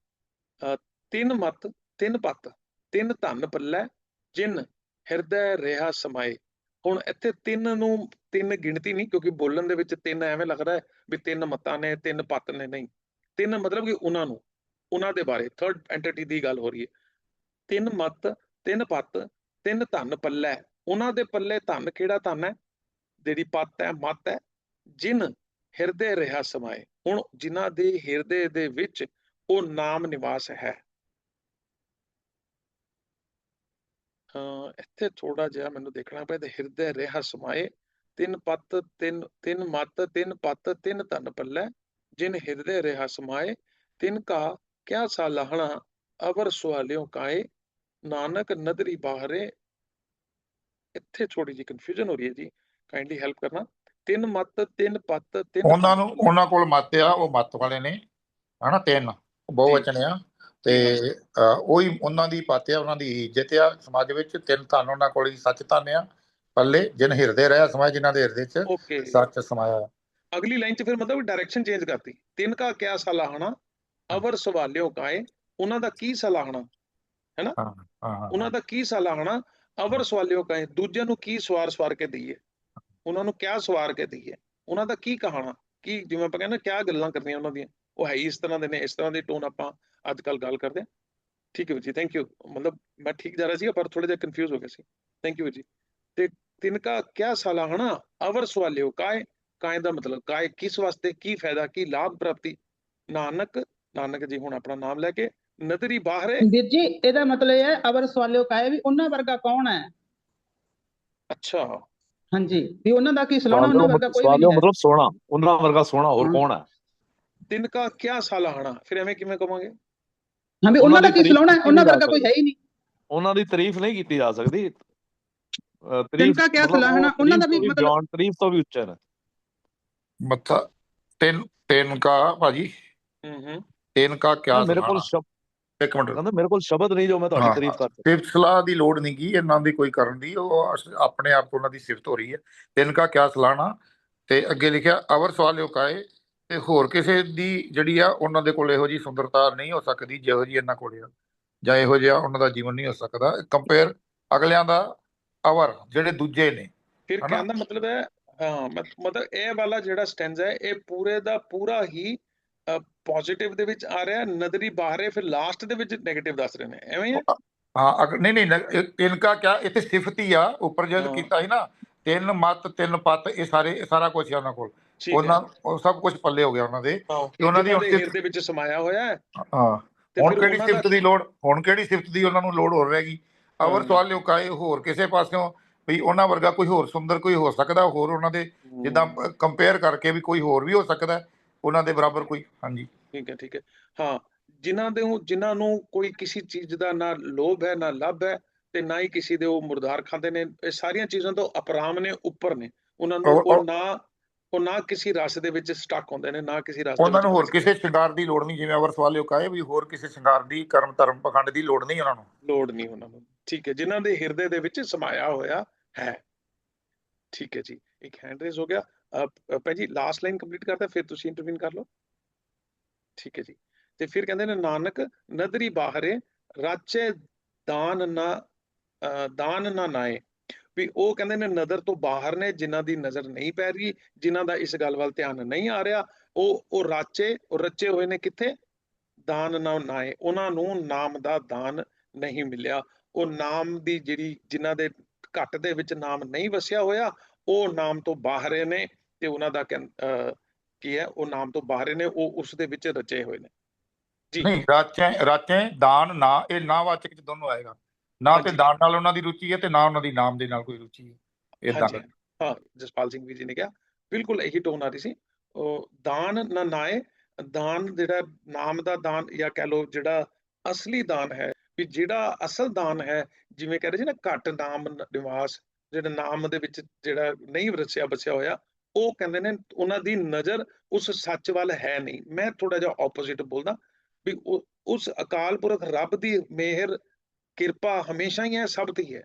ਤਿੰਨ ਮਤ, ਤਿੰਨ ਪੱਤ, ਤਿੰਨ ਧਨ ਪੱਲੇ, ਜਿਨ ਹਿਰਦੈ ਰਿਹਾ ਸਮਾਏ। ਹੁਣ ਇੱਥੇ ਤਿੰਨ ਨੂੰ, ਤਿੰਨ ਗਿਣਤੀ ਨਹੀਂ, ਕਿਉਂਕਿ ਬੋਲਣ ਦੇ ਵਿੱਚ ਤਿੰਨ ਐਵੇਂ ਲੱਗਦਾ ਹੈ ਵੀ ਤਿੰਨ ਮਤਾਂ ਨੇ, ਤਿੰਨ ਪੱਤ ਨੇ, ਨਹੀਂ। ਤਿੰਨ ਮਤਲਬ ਕਿ ਉਹਨਾਂ ਨੂੰ, ਉਹਨਾਂ ਦੇ ਬਾਰੇ ਥਰਡ ਐਂਟੀਟੀ ਦੀ ਗੱਲ ਹੋ ਰਹੀ ਹੈ। ਤਿੰਨ ਮਤ, ਤਿੰਨ ਪੱਤ, ਤਿੰਨ ਧਨ ਪੱਲੇ। ਉਹਨਾਂ ਦੇ ਪੱਲੇ ਧਨ ਕਿਹੜਾ ਧਨ ਹੈ? ਜਿਹੜੀ ਪੱਤ ਹੈ, ਮਤ ਹੈ, ਜਿਨ ਹਿਰਦੇ ਰਿਹਾ ਸਮਾਏ। ਹੁਣ ਜਿਨ੍ਹਾਂ ਦੇ ਹਿਰਦੇ ਦੇ ਵਿੱਚ ਉਹ ਨਾਮ ਨਿਵਾਸ ਹੈ ਹਾਂ ਇੱਥੇ ਥੋੜਾ ਜਿਹਾ ਮੈਨੂੰ ਦੇਖਣਾ ਪਏ ਤੇ ਹਿਰਦੇ ਰਿਹਾ ਸਮਾਏ। ਤਿੰਨ ਪੱਤ ਤਿੰਨ ਤਿੰਨ ਮਤ ਤਿੰਨ ਪੱਤ ਤਿੰਨ ਧਨ ਪੱਲੇ। ਜਿਨ ਹਿਰਦੇ ਰਿਹਾ ਸਮਾਏ ਤਿਨ ਕਾ ਕਿਆ ਸਾ ਲਹਣਾ ਅਵਰ ਸਵਾਲਿਓ ਕਾਏ। ਨਾਨਕ ਨਦਰੀ ਬਾਹਰੇ। ਇੱਥੇ ਥੋੜੀ ਜਿਹੀ ਕਨਫਿਊਜ਼ਨ ਹੋ ਰਹੀ ਹੈ ਜੀ। ਕਾਈਂਡਲੀ ਹੈਲਪ ਕਰਨਾ। ਤਿੰਨ ਮਤ ਤਿੰਨ ਪੱਤ ਤਿੰਨ ਉਹਨਾਂ ਨੂੰ। ਉਹਨਾਂ ਕੋਲ ਮੱਤ ਆ ਉਹ ਮੱਤ ਵਾਲੇ ਨੇ। ਹਨਾ ਤਿੰਨ। ਬਹੁਵਚਨ ਆ। ਤੇ ਉਹੀ ਉਹਨਾਂ ਦੀ ਪੱਤ ਆ ਉਹਨਾਂ ਦੀ ਇੱਜ਼ਤ ਆ ਸਮਾਜ ਵਿੱਚ ਤਿੰਨ ਧਨ ਉਹਨਾਂ ਕੋਲ ਹੀ ਸੱਚ ਧਨ ਆ ਪੱਲੇ ਜਿਨ ਹਿਰਦੇ ਰਹਿਆ ਸਮਾਜ ਜਿਨ੍ਹਾਂ ਦੇ ਹਿਰਦੇ 'ਚ ਸੱਚ ਸਮਾਇਆ। ਅਗਲੀ ਲਾਈਨ 'ਚ ਫਿਰ ਮਤਲਬ ਡਾਇਰੈਕਸ਼ਨ ਚੇਂਜ ਕਰਤੀ। ਤਿੰਨ ਕਾ ਕਿਆ ਸਲਾਹਣਾ ਅਵਰ ਸਵਾਲਿਓ ਕਾਏ ਉਹਨਾਂ ਦਾ ਕੀ ਸਲਾਹਣਾ? ਹਾਂ ਹਾਂ ਉਹਨਾਂ ਦਾ ਕੀ ਸਲਾਹਣਾ ਅਵਰ ਸਵਾਲਿਓ ਕਾਏ ਦੂਜਿਆਂ ਨੂੰ ਕੀ ਸਵਾਰ ਸਵਾਰ ਕੇ ਦਈਏ? ਉਹਨਾਂ ਨੂੰ ਕਿਆ ਸਵਾਰ ਕੇ ਦਈਏ? ਉਹਨਾਂ ਦਾ ਕੀ ਕਹਾਣਾ? ਕੀ ਜਿਵੇਂ ਆਪਾਂ ਕਹਿੰਦੇ ਕਿਆ ਗੱਲਾਂ ਕਰਨੀਆਂ ਉਹਨਾਂ ਦੀਆਂ? ਉਹ ਹੈ ਇਸ ਤਰ੍ਹਾਂ ਦੇ ਨੇ ਇਸ ਤਰ੍ਹਾਂ ਦੀ ਟੋਨ ਆਪਾਂ ਅੱਜ ਕੱਲ ਗੱਲ ਕਰਦੇ ਹਾਂ। ਠੀਕ ਹੈ ਵੀਰ ਜੀ ਥੈਂਕ ਯੂ ਮਤਲਬ ਮੈਂ ਠੀਕ ਜਾ ਰਿਹਾ ਸੀ ਪਰ ਥੋੜਾ ਜਿਹਾ ਕੰਫਿਊਜ਼ ਹੋ ਗਿਆ ਸੀ। ਥੈਂਕ ਯੂ ਵੀਰ ਜੀ। ਤੇ ਤਿਨਕਾ ਕਿਆ ਸਲਾਹਣਾ ਅਵਰ ਸਵਾਲਿਓ ਕਾਏ ਕਾਏ ਦਾ ਮਤਲਬ ਕਾਏ ਕਿਸ ਵਾਸਤੇ ਕੀ ਫਾਇਦਾ ਕੀ ਲਾਭ ਪ੍ਰਾਪਤੀ? ਨਾਨਕ ਨਾਨਕ ਜੀ ਹੁਣ ਆਪਣਾ ਨਾਮ ਲੈ ਕੇ ਨਦਰੀ ਬਾਹਰੇ। ਵੀਰ ਜੀ ਇਹਦਾ ਮਤਲਬ ਇਹ ਹੈ ਅਵਰ ਸਵਾਲਿਓ ਕਾਏ ਵੀ ਉਹਨਾਂ ਵਰਗਾ ਕੌਣ ਹੈ? ਅੱਛਾ। ਹਾਂਜੀ ਵੀ ਉਹਨਾਂ ਦਾ ਕੀ ਸਲਾਹਣਾ ਉਹਨਾਂ ਵਰਗਾ ਕੋਈ ਸਵਾਲਿਓ ਨਹੀਂ ਹੈ। ਮਤਲਬ ਸੋਹਣਾ ਉਹਨਾਂ ਵਰਗਾ ਸੋਹਣਾ ਹੋਰ। ਕੌਣ ਹੈ? ਤਿਨਕਾ ਕਿਆ ਸਲਾਹਣਾ ਫਿਰ ਐਵੇਂ ਕਿਵੇਂ ਕਵਾਂਗੇ? ਹਾਂ ਵੀ ਉਹਨਾਂ ਦਾ ਕੀ ਸਲਾਹਣਾ ਉਹਨਾਂ ਵਰਗਾ ਕੋਈ ਹੈ ਹੀ ਨਹੀਂ। ਉਹਨਾਂ ਦੀ ਤਾਰੀਫ ਨਹੀਂ ਕੀਤੀ ਜਾ ਸਕਦੀ। ਤਾਰੀਫ ਤਿਨਕਾ ਕਿਆ ਸਲਾਹਣਾ ਉਹਨਾਂ ਦਾ ਵੀ ਮਤਲਬ beyond ਤਾਰੀਫ ਤੋਂ ਵੀ ਉੱਚਾ ਹੈ ਮੱਥਾ ਤਿੰਨ ਤਿੰਨ ਕਾ ਭਾਜੀ। ਹੂੰ ਹੂੰ। ਤਿੰਨ ਕਾ ਕਿਆ ਮੇਰੇ ਕੋਲ? ਸ਼ਬਦ ਇੱਕ ਮਿੰਟ। ਕਹਿੰਦਾ ਮੇਰੇ ਕੋਲ ਸ਼ਬਦ ਨਹੀਂ ਜੋ ਮੈਂ ਤੁਹਾਡੀ ਤਾਰੀਫ ਕਰ ਸਕਾਂ ਸਿਫਤ ਸਲਾਹ ਦੀ ਲੋੜ ਨਹੀਂ ਗੀ ਇਹਨਾਂ ਦੀ ਕੋਈ ਕਰਨ ਦੀ। ਉਹ ਆਪਣੇ ਆਪ ਤੋਂ ਉਹਨਾਂ ਦੀ ਸਿਫਤ ਹੋ ਰਹੀ ਹੈ। ਤਿੰਨ ਕਾ ਕਿਆ ਸਲਾਹਣਾ ਤੇ ਅੱਗੇ ਲਿਖਿਆ ਅਵਰ ਸਵਾਲਿਓ ਕਾਏ। ਤੇ ਹੋਰ ਕਿਸੇ ਦੀ ਜਿਹੜੀ ਆ ਉਹਨਾਂ ਦੇ ਕੋਲ ਇਹੋ ਜੀ ਸੁੰਦਰਤਾ ਨਹੀਂ ਹੋ ਸਕਦੀ ਜਿਹੋ ਜੀ ਇਹਨਾਂ ਕੋਲ ਆ। ਜਾਂ ਇਹੋ ਜਿਹਾ ਉਹਨਾਂ ਦਾ ਜੀਵਨ ਨਹੀਂ ਹੋ ਸਕਦਾ। ਕੰਪੇਅਰ ਅਗਲਿਆਂ ਦਾ ਅਵਰ ਜਿਹੜੇ ਦੂਜੇ ਨੇ। ਫਿਰ ਹਨਾ? ਕਹਿਣ ਦਾ ਮਤਲਬ ਹੈ ਹਾਂ ਮਤ- ਮਤਲਬ ਇਹ ਵਾਲਾ ਜਿਹੜਾ ਸਟੈਂਜ਼ਾ ਹੈ ਇਹ ਪੂਰੇ ਦਾ ਪੂਰਾ ਹੀ ਪੋਜ਼ਿਟਿਵ ਦੇ ਵਿੱਚ ਆ ਰਿਹਾ ਨਦਰੀ ਬਾਹਰੇ ਫਿਰ ਲਾਸਟ ਦੇ ਵਿੱਚ 네ਗੇਟਿਵ ਦੱਸ ਰਹੇ ਨੇ। ਐਵੇਂ ਹੈ? ਹਾਂ ਨਹੀਂ ਨਹੀਂ ਨ- ਇਹ ਤਿੰਨ ਕਾ ਕਿਆ ਇੱਥੇ ਸਿਫਤ ਆ। ਉੱਪਰ ਜਦ। ਕੀਤਾ ਸੀ ਨਾ ਤਿੰਨ ਮਤ ਤਿੰਨ ਪੱਤ ਇਹ ਸਾਰੇ ਸਾਰਾ ਕੁਝ ਆ ਉਹਨਾਂ ਕੋਲ। ਉਹਨਾਂ ਉਹ ਸਭ ਕੁਝ ਪੱਲੇ ਹੋ ਗਿਆ ਉਹਨਾਂ ਦੇ ਤੇ ਉਹਨਾਂ ਦੀ ਦੇ ਹੁਣ ਹਿਰਦੇ ਵਿੱਚ ਸਮਾਇਆ ਹੋਇਆ ਹੈ। ਹਾਂ। ਹੁਣ ਕਿਹੜੀ ਦਾ ਸਿਫਤ ਦੀ ਲੋੜ? ਹੁਣ ਕਿਹੜੀ ਸਿਫਤ ਦੀ ਉਹਨਾਂ ਨੂੰ ਲੋੜ ਹੋ ਰਹੇਗੀ ਅਵਰ ਹਾਂ। ਸਵਾਲਿਓ ਕਾਏ ਹੋਰ ਕਿਸੇ ਪਾਸਿਓਂ ਵੀ ਉਹਨਾਂ ਵਰਗਾ ਕੋਈ ਹੋਰ ਸੁੰਦਰ ਕੋਈ ਹੋ ਸਕਦਾ ਹੋਰ ਉਹਨਾਂ ਦੇ ਜਿੱਦਾਂ ਕੰਪੇਅਰ ਕਰਕੇ ਵੀ ਕੋਈ ਹੋਰ ਵੀ ਹੋ ਸਕਦਾ ਉਹਨਾਂ ਦੇ ਬਰਾਬਰ ਕੋਈ ਹਾਂਜੀ। ਠੀਕ ਹੈ ਠੀਕ ਹੈ। ਹਾਂ ਜਿਨ੍ਹਾਂ ਦੇ ਉਹ- ਜਿਨ੍ਹਾਂ ਨੂੰ ਕੋਈ ਕਿਸੇ ਚੀਜ਼ ਦਾ ਨਾ ਲੋਭ ਹੈ ਨਾ ਲੱਭ ਹੈ ਤੇ ਨਾ ਹੀ ਕਿਸੇ ਦੇ ਉਹ ਮੁਰਦਾਰ ਖਾਂਦੇ ਨੇ ਇਹ ਸਾਰੀਆਂ ਚੀਜ਼ਾਂ ਤੋਂ ਅਪਰਾਮ ਨੇ ਉੱਪਰ ਨੇ। ਉਹਨਾਂ ਨੂੰ ਉਹ ਨਾ ਉਹ ਨਾ ਕਿਸੇ ਰਸ ਦੇ ਵਿੱਚ ਸਟਕ ਹੁੰਦੇ ਨੇ ਨਾ ਕਿਸੇ ਰਸ ਉਹਨਾਂ ਨੂੰ ਹੋਰ। ਕਿਸੇ ਸ਼ਿੰਗਾਰ ਦੀ ਲੋੜ ਨਹੀਂ ਜਿਵੇਂ ਅਵਰ ਸਵਾਲਿਓ ਕਾਏ ਵੀ ਹੋਰ ਕਿਸੇ ਸ਼ਿੰਗਾਰ ਦੀ ਕਰਮ ਧਰਮ ਪਖੰਡ ਦੀ ਲੋੜ ਨਹੀਂ ਉਹਨਾਂ ਨੂੰ। ਲੋੜ ਨਹੀਂ ਉਹਨਾਂ ਨੂੰ। ਠੀਕ ਹੈ ਜਿਨ੍ਹਾਂ ਦੇ ਹਿਰਦੇ ਦੇ ਵਿੱਚ ਸਮਾਇਆ ਹੋਇਆ ਹੈ। ਠੀਕ ਹੈ ਜੀ ਇੱਕ ਹੈਂਡ ਰੇਜ਼ ਹੋ ਗਿਆ। ਭੈਣ ਜੀ ਲਾਸਟ ਲਾਈਨ ਕੰਪਲੀਟ ਕਰਦਾ ਫਿਰ ਤੁਸੀਂ ਇੰਟਰਵਿਊਨ ਕਰ ਲਓ। ਠੀਕ ਹੈ ਜੀ ਤੇ ਫਿਰ ਕਹਿੰਦੇ ਨੇ ਨਾਨਕ ਨਦਰੀ ਬਾਹਰੇ ਰਾਚੇ ਦਾਨ ਨਾ ਦਾਨ ਨਾ ਨਾਏ। ਵੀ ਉਹ ਕਹਿੰਦੇ ਨੇ ਨਜ਼ਰ ਤੋਂ ਬਾਹਰ ਨੇ, ਜਿਨ੍ਹਾਂ ਦੀ ਨਜ਼ਰ ਨਹੀਂ ਪੈ ਰਹੀ, ਜਿਨ੍ਹਾਂ ਦਾ ਇਸ ਗੱਲ ਵੱਲ ਧਿਆਨ ਨਹੀਂ ਆ ਰਿਹਾ, ਉਹ ਉਹ ਰਾਚੇ, ਉਹ ਰਚੇ ਹੋਏ ਨੇ ਕਿੱਥੇ? ਦਾਨ ਨਾ ਨਾਏ, ਉਹਨਾਂ ਨੂੰ ਨਾਮ ਦਾ ਦਾਨ ਨਹੀਂ ਮਿਲਿਆ। ਉਹ ਨਾਮ ਦੀ ਜਿਹੜੀ, ਜਿਨ੍ਹਾਂ ਦੇ ਘੱਟ ਦੇ ਵਿੱਚ ਨਾਮ ਨਹੀਂ ਵਸਿਆ ਹੋਇਆ, ਉਹ ਨਾਮ ਤੋਂ ਬਾਹਰੇ ਨੇ ਤੇ ਉਹਨਾਂ ਦਾ ਕਹਿੰ- ਕੀ ਹੈ, ਉਹ ਨਾਮ ਤੋਂ ਬਾਹਰੇ ਨੇ, ਉਹ ਉਸ ਦੇ ਵਿੱਚ ਰਚੇ ਹੋਏ ਨੇ। ਜੀ। ਨਹੀਂ, ਰਾਚੇ ਰਾਚੇ, ਦਾਨ, ਨਾ, ਇਹ ਨਾਵਾਚਕ ਚ ਦੋਨੋਂ ਆਏਗਾ। ਨਾ ਤੇ। ਦਾਨ ਨਾਲ ਉਹਨਾਂ ਦੀ ਰੁਚੀ ਹੈ ਤੇ ਨਾ ਉਹਨਾਂ ਦੀ ਨਾਮ ਦੇ ਨਾਲ ਕੋਈ ਰੁਚੀ ਹੈ। ਇਦਾਂ ਹਾਂ। ਜਸਪਾਲ ਸਿੰਘ ਵੀ ਜੀ ਨੇ ਕਿਹਾ। ਬਿਲਕੁਲ ਇਹੀ ਟੋਨ ਆ ਰਹੀ ਸੀ। ਉਹ ਦਾਨ ਨਾ ਨਾਏ ਦਾਨ ਜਿਹੜਾ ਨਾਮ ਦਾ ਦਾਨ ਜਾਂ ਕਹਿ ਲਓ ਜਿਹੜਾ ਅਸਲੀ ਦਾਨ ਹੈ ਵੀ ਜਿਹੜਾ ਅਸਲ ਦਾਨ ਹੈ ਜਿਵੇਂ ਕਹਿ ਰਹੇ ਸੀ ਨਾ ਘੱਟ ਨਾਮ ਨਿਵਾਸ ਜਿਹੜਾ ਨਾਮ ਦੇ ਵਿੱਚ ਜਿਹੜਾ ਨਹੀਂ ਰਚਿਆ ਬਸਿਆ ਹੋਇਆ ਉਹ ਕਹਿੰਦੇ ਨੇ ਉਹਨਾਂ ਦੀ ਨਜ਼ਰ ਉਸ ਸੱਚ ਵੱਲ ਹੈ ਨਹੀਂ। ਮੈਂ ਥੋੜਾ ਜਿਹਾ ਆਪੋਜ਼ਿਟ ਬੋਲਦਾ ਵੀ ਉਸ ਅਕਾਲ ਪੁਰਖ ਰੱਬ ਦੀ ਮਿਹਰ ਕਿਰਪਾ ਹਮੇਸ਼ਾ ਹੀ ਹੈ, ਸਭ ਤੇ ਹੈ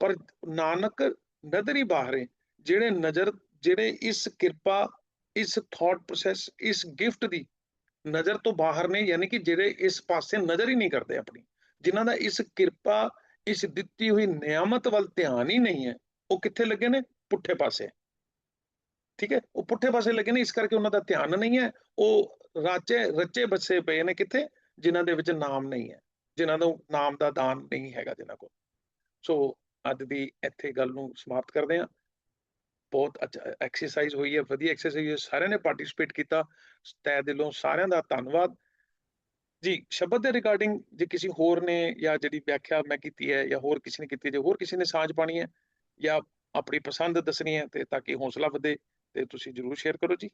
ਪਰ ਨਾਨਕ ਨਦਰੀ ਬਾਹਰੇ ਜਿਹੜੇ ਨਜ਼ਰ, ਜਿਹੜੇ ਇਸ ਕਿਰਪਾ, ਇਸ ਥਾਟ ਪ੍ਰੋਸੈਸ ਇਸ ਗਿਫਟ ਦੀ ਨਜ਼ਰ ਤੋਂ ਬਾਹਰ ਨੇ, ਯਾਨੀ ਕਿ ਜਿਹੜੇ ਇਸ ਪਾਸੇ ਨਜ਼ਰ ਹੀ ਨਹੀਂ ਕਰਦੇ ਆਪਣੀ, ਜਿਨ੍ਹਾਂ ਦਾ ਇਸ ਕਿਰਪਾ, ਇਸ ਦਿੱਤੀ ਹੋਈ ਨਿਆਮਤ ਵੱਲ ਧਿਆਨ ਹੀ ਨਹੀਂ ਹੈ, ਉਹ ਕਿੱਥੇ ਲੱਗੇ ਨੇ? ਪੁੱਠੇ ਪਾਸੇ। ਠੀਕ ਹੈ? ਉਹ ਪੁੱਠੇ ਪਾਸੇ ਲੱਗੇ ਨੇ, ਇਸ ਕਰਕੇ ਉਹਨਾਂ ਦਾ ਧਿਆਨ ਨਹੀਂ ਹੈ, ਉਹ ਰਾਚੇ, ਰੱਚੇ ਬੱਸੇ ਪਏ ਨੇ ਕਿੱਥੇ? ਜਿਨ੍ਹਾਂ ਦੇ ਵਿੱਚ ਨਾਮ ਨਹੀਂ ਹੈ। ਜਿਨ੍ਹਾਂ ਨੂੰ ਨਾਮ ਦਾ ਦਾਨ ਨਹੀਂ ਹੈਗਾ ਜਿਨ੍ਹਾਂ ਕੋਲ। ਸੋ ਅੱਜ ਦੀ ਇੱਥੇ ਗੱਲ ਨੂੰ ਸਮਾਪਤ ਕਰਦੇ ਹਾਂ। ਬਹੁਤ ਅੱਛਾ ਐਕਸਰਸਾਈਜ਼ ਹੋਈ ਹੈ ਵਧੀਆ ਐਕਸਰਸਾਈਜ਼ ਸਾਰਿਆਂ ਨੇ ਪਾਰਟਿਸਿਪੇਟ ਕੀਤਾ। ਤਹਿ ਦਿਲੋਂ ਸਾਰਿਆਂ ਦਾ ਧੰਨਵਾਦ। ਜੀ ਸ਼ਬਦ ਦੇ ਰਿਗਾਰਡਿੰਗ ਜੇ ਕਿਸੇ ਹੋਰ ਨੇ ਜਾਂ ਜਿਹੜੀ ਵਿਆਖਿਆ ਮੈਂ ਕੀਤੀ ਹੈ ਜਾਂ ਹੋਰ ਕਿਸੇ ਨੇ ਕੀਤੀ ਹੈ, ਜੇ ਹੋਰ ਕਿਸੇ ਨੇ ਸਾਂਝ ਪਾਣੀ ਹੈ ਜਾਂ ਆਪਣੀ ਪਸੰਦ ਦੱਸਣੀ ਹੈ ਤੇ ਤਾਂ ਕਿ ਹੌਸਲਾ ਵਧੇ ਤੇ ਤੁਸੀਂ ਜਰੂਰ ਸ਼ੇਅਰ ਕਰੋ ਜੀ।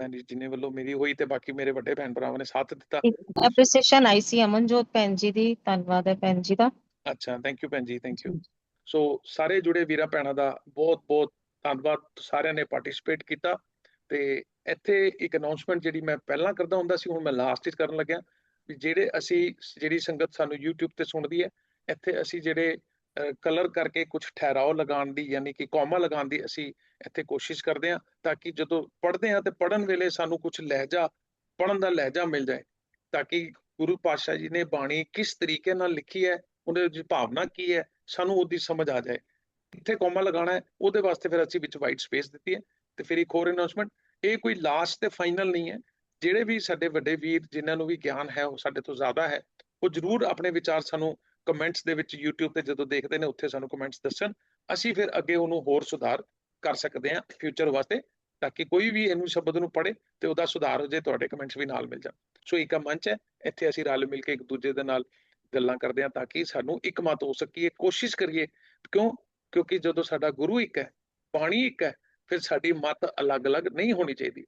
ਮੈਂ ਜਿੰਨੇ ਵੱਲੋਂ ਮੇਰੀ ਹੋਈ ਤੇ ਬਾਕੀ ਮੇਰੇ ਵੱਡੇ ਭੈਣ ਭਰਾਵਾਂ ਨੇ ਸਾਥ ਦਿੱਤਾ। ਐਪਰੀਸੀਏਸ਼ਨ ਆਈ ਸੀ ਅਮਨਜੋਤ ਭੈਣ ਜੀ ਦੀ ਧੰਨਵਾਦ ਹੈ ਭੈਣ ਜੀ ਦਾ। ਅੱਛਾ ਥੈਂਕ ਯੂ ਭੈਣ ਜੀ ਥੈਂਕ ਯੂ ਸੋ ਸਾਰੇ ਜੁੜੇ ਵੀਰਾਂ ਭੈਣਾਂ ਦਾ ਬਹੁਤ ਬਹੁਤ ਧੰਨਵਾਦ। ਸਾਰਿਆਂ ਨੇ ਪਾਰਟਿਸਿਪੇਟ ਕੀਤਾ ਤੇ ਇੱਥੇ ਇੱਕ ਅਨਾਉਂਸਮੈਂਟ ਜਿਹੜੀ ਮੈਂ ਪਹਿਲਾਂ ਕਰਦਾ ਹੁੰਦਾ ਸੀ ਹੁਣ ਮੈਂ ਲਾਸਟ ਵਿੱਚ ਕਰਨ ਲੱਗਿਆ। ਵੀ ਜਿਹੜੇ ਅਸੀਂ ਜਿਹੜੀ ਸੰਗਤ ਸਾਨੂੰ YouTube ਤੇ ਸੁਣਦੀ ਹੈ ਇੱਥੇ ਅਸੀਂ ਜਿਹੜੇ ਕਲਰ ਕਰਕੇ ਕੁਝ ਠਹਿਰਾਓ ਲਗਾਉਣ ਦੀ, ਯਾਨੀ ਕਿ ਕੌਮਾ ਲਗਾਉਣ ਦੀ ਅਸੀਂ ਇੱਥੇ ਕੋਸ਼ਿਸ਼ ਕਰਦੇ ਹਾਂ, ਤਾਂ ਕਿ ਜਦੋਂ ਪੜ੍ਹਦੇ ਹਾਂ ਤੇ ਪੜ੍ਹਨ ਵੇਲੇ ਸਾਨੂੰ ਕੁਝ ਲਹਿਜਾ, ਪੜ੍ਹਨ ਦਾ ਲਹਿਜਾ ਮਿਲ ਜਾਏ, ਤਾਂ ਕਿ ਗੁਰੂ ਪਾਤਸ਼ਾਹ ਜੀ ਨੇ ਬਾਣੀ ਕਿਸ ਤਰੀਕੇ ਨਾਲ ਲਿਖੀ ਹੈ, ਉਹਦੇ ਵਿੱਚ ਭਾਵਨਾ ਕੀ ਹੈ, ਸਾਨੂੰ ਉਹਦੀ ਸਮਝ ਆ ਜਾਏ। ਇੱਥੇ ਕੋਮਾ ਲਗਾਉਣਾ ਹੈ, ਉਹਦੇ ਵਾਸਤੇ ਫਿਰ ਅਸੀਂ ਵਿੱਚ ਵਾਈਟ ਸਪੇਸ ਦਿੱਤੀ ਹੈ, ਤੇ ਫਿਰ ਇੱਕ ਹੋਰ ਅਨਾਉਂਸਮੈਂਟ ਇਹ ਕੋਈ ਲਾਸਟ ਤੇ ਫਾਈਨਲ ਨਹੀਂ ਹੈ, ਜਿਹੜੇ ਵੀ ਸਾਡੇ ਵੱਡੇ ਵੀਰ ਜਿਨ੍ਹਾਂ ਨੂੰ ਵੀ ਗਿਆਨ ਹੈ, ਉਹ ਸਾਡੇ ਤੋਂ ਜ਼ਿਆਦਾ ਹੈ, ਉਹ ਜਰੂਰ ਆਪਣੇ ਵਿਚਾਰ ਸਾਨੂੰ ਕਮੈਂਟਸ ਦੇ ਵਿੱਚ YouTube ਤੇ ਜਦੋਂ ਦੇਖਦੇ ਨੇ, ਉੱਥੇ ਸਾਨੂੰ ਕਮੈਂਟਸ ਦੱਸਣ। ਅਸੀਂ ਫਿਰ ਅੱਗੇ ਉਹਨੂੰ ਹੋਰ ਸੁਧਾਰ ਕਰ ਸਕਦੇ ਹਾਂ ਫਿਊਚਰ ਵਾਸਤੇ, ਤਾਂ ਕਿ ਕੋਈ ਵੀ ਇਹਨੂੰ ਸ਼ਬਦ ਨੂੰ ਪੜ੍ਹੇ ਤੇ ਉਹਦਾ ਸੁਧਾਰ ਹੋ ਜਾਏ ਤੁਹਾਡੇ ਕਮੈਂਟਸ ਵੀ ਨਾਲ ਮਿਲ ਜਾਣ। ਸੋ ਇੱਕ ਮੰਚ ਹੈ, ਇੱਥੇ ਅਸੀਂ ਰਲ ਮਿਲ ਕੇ ਇੱਕ ਦੂਜੇ ਦੇ ਨਾਲ ਗੱਲਾਂ ਕਰਦੇ ਹਾਂ ਤਾਂ ਕਿ ਸਾਨੂੰ ਇੱਕ ਮਤ ਹੋ ਸਕੀਏ, ਕੋਸ਼ਿਸ਼ ਕਰੀਏ। ਕਿਉਂ? ਕਿਉਂਕਿ ਜਦੋਂ ਸਾਡਾ ਗੁਰੂ ਇੱਕ ਹੈ, ਬਾਣੀ ਇੱਕ ਹੈ, ਫਿਰ ਸਾਡੀ ਮਤ ਅਲੱਗ-ਅਲੱਗ ਨਹੀਂ ਹੋਣੀ ਚਾਹੀਦੀ।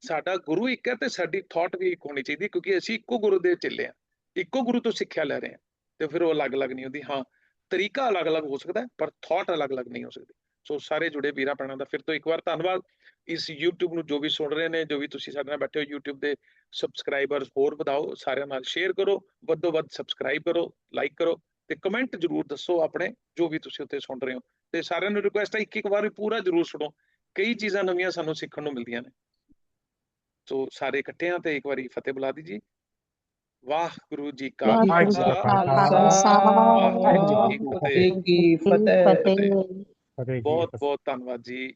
ਸਾਡਾ ਗੁਰੂ ਇੱਕ ਹੈ ਤੇ ਸਾਡੀ ਥਾਟ ਵੀ ਇੱਕ ਹੋਣੀ ਚਾਹੀਦੀ ਕਿਉਂਕਿ ਅਸੀਂ ਇੱਕੋ ਗੁਰੂ ਦੇ ਚਿੱਲੇ ਹਾਂ। ਇੱਕੋ ਗੁਰੂ ਤੋਂ ਸਿੱਖਿਆ ਲੈ ਰਹੇ ਹਾਂ। ਤੇ ਫਿਰ ਉਹ ਅਲੱਗ-ਅਲੱਗ ਨਹੀਂ ਹੁੰਦੀ। ਹਾਂ, ਤਰੀਕਾ ਅਲੱਗ-ਅਲੱਗ ਹੋ ਸਕਦਾ ਪਰ ਥਾਟ ਅਲੱਗ-ਅਲੱਗ ਨਹੀਂ ਹੋ ਸਕਦੀ। ਸੋ ਸਾਰੇ ਜੁੜੇ ਵੀਰਾਂ ਭੈਣਾਂ ਦਾ ਫਿਰ ਤੋਂ ਇੱਕ ਵਾਰ ਧੰਨਵਾਦ। ਇਸ YouTube ਨੂੰ ਜੋ ਵੀ ਸੁਣ ਰਹੇ ਨੇ, ਜੋ ਵੀ ਤੁਸੀਂ ਸਾਡੇ ਨਾਲ ਬੈਠੇ ਹੋ, YouTube ਦੇ ਸਬਸਕ੍ਰਾਈਬਰਸ ਹੋਰ ਵਧਾਓ, ਸਾਰਿਆਂ ਨਾਲ ਸ਼ੇਅਰ ਕਰੋ, ਵੱਧੋ ਵੱਧ ਸਬਸਕ੍ਰਾਈਬ ਕਰੋ ਲਾਈਕ ਕਰੋ ਤੇ ਕਮੈਂਟ ਜਰੂਰ ਦੱਸੋ ਆਪਣੇ, ਜੋ ਵੀ ਤੁਸੀਂ ਉੱਤੇ ਸੁਣ ਰਹੇ ਹੋ। ਤੇ ਸਾਰਿਆਂ ਨੂੰ ਰਿਕੁਐਸਟ ਹੈ ਇੱਕ ਇੱਕ ਵਾਰ ਪੂਰਾ ਜਰੂਰ ਸੁਣੋ। ਕਈ ਚੀਜ਼ਾਂ ਨਵੀਆਂ ਸਾਨੂੰ ਸਿੱਖਣ ਨੂੰ ਮਿਲਦੀਆਂ ਨੇ। ਸੋ ਸਾਰੇ ਇਕੱਠੇ ਆ ਤੇ ਇੱਕ ਵਾਰੀ ਫਤਿਹ ਬੁਲਾ ਦੀਜੀ ਵਾਹਿਗੁਰੂ ਜੀ ਕਾ ਖਾਲਸਾ। ਵਾਹਿਗੁਰੂ ਜੀ ਕੀ ਫਤਿਹ। ਬਹੁਤ ਬਹੁਤ ਧੰਨਵਾਦ ਜੀ।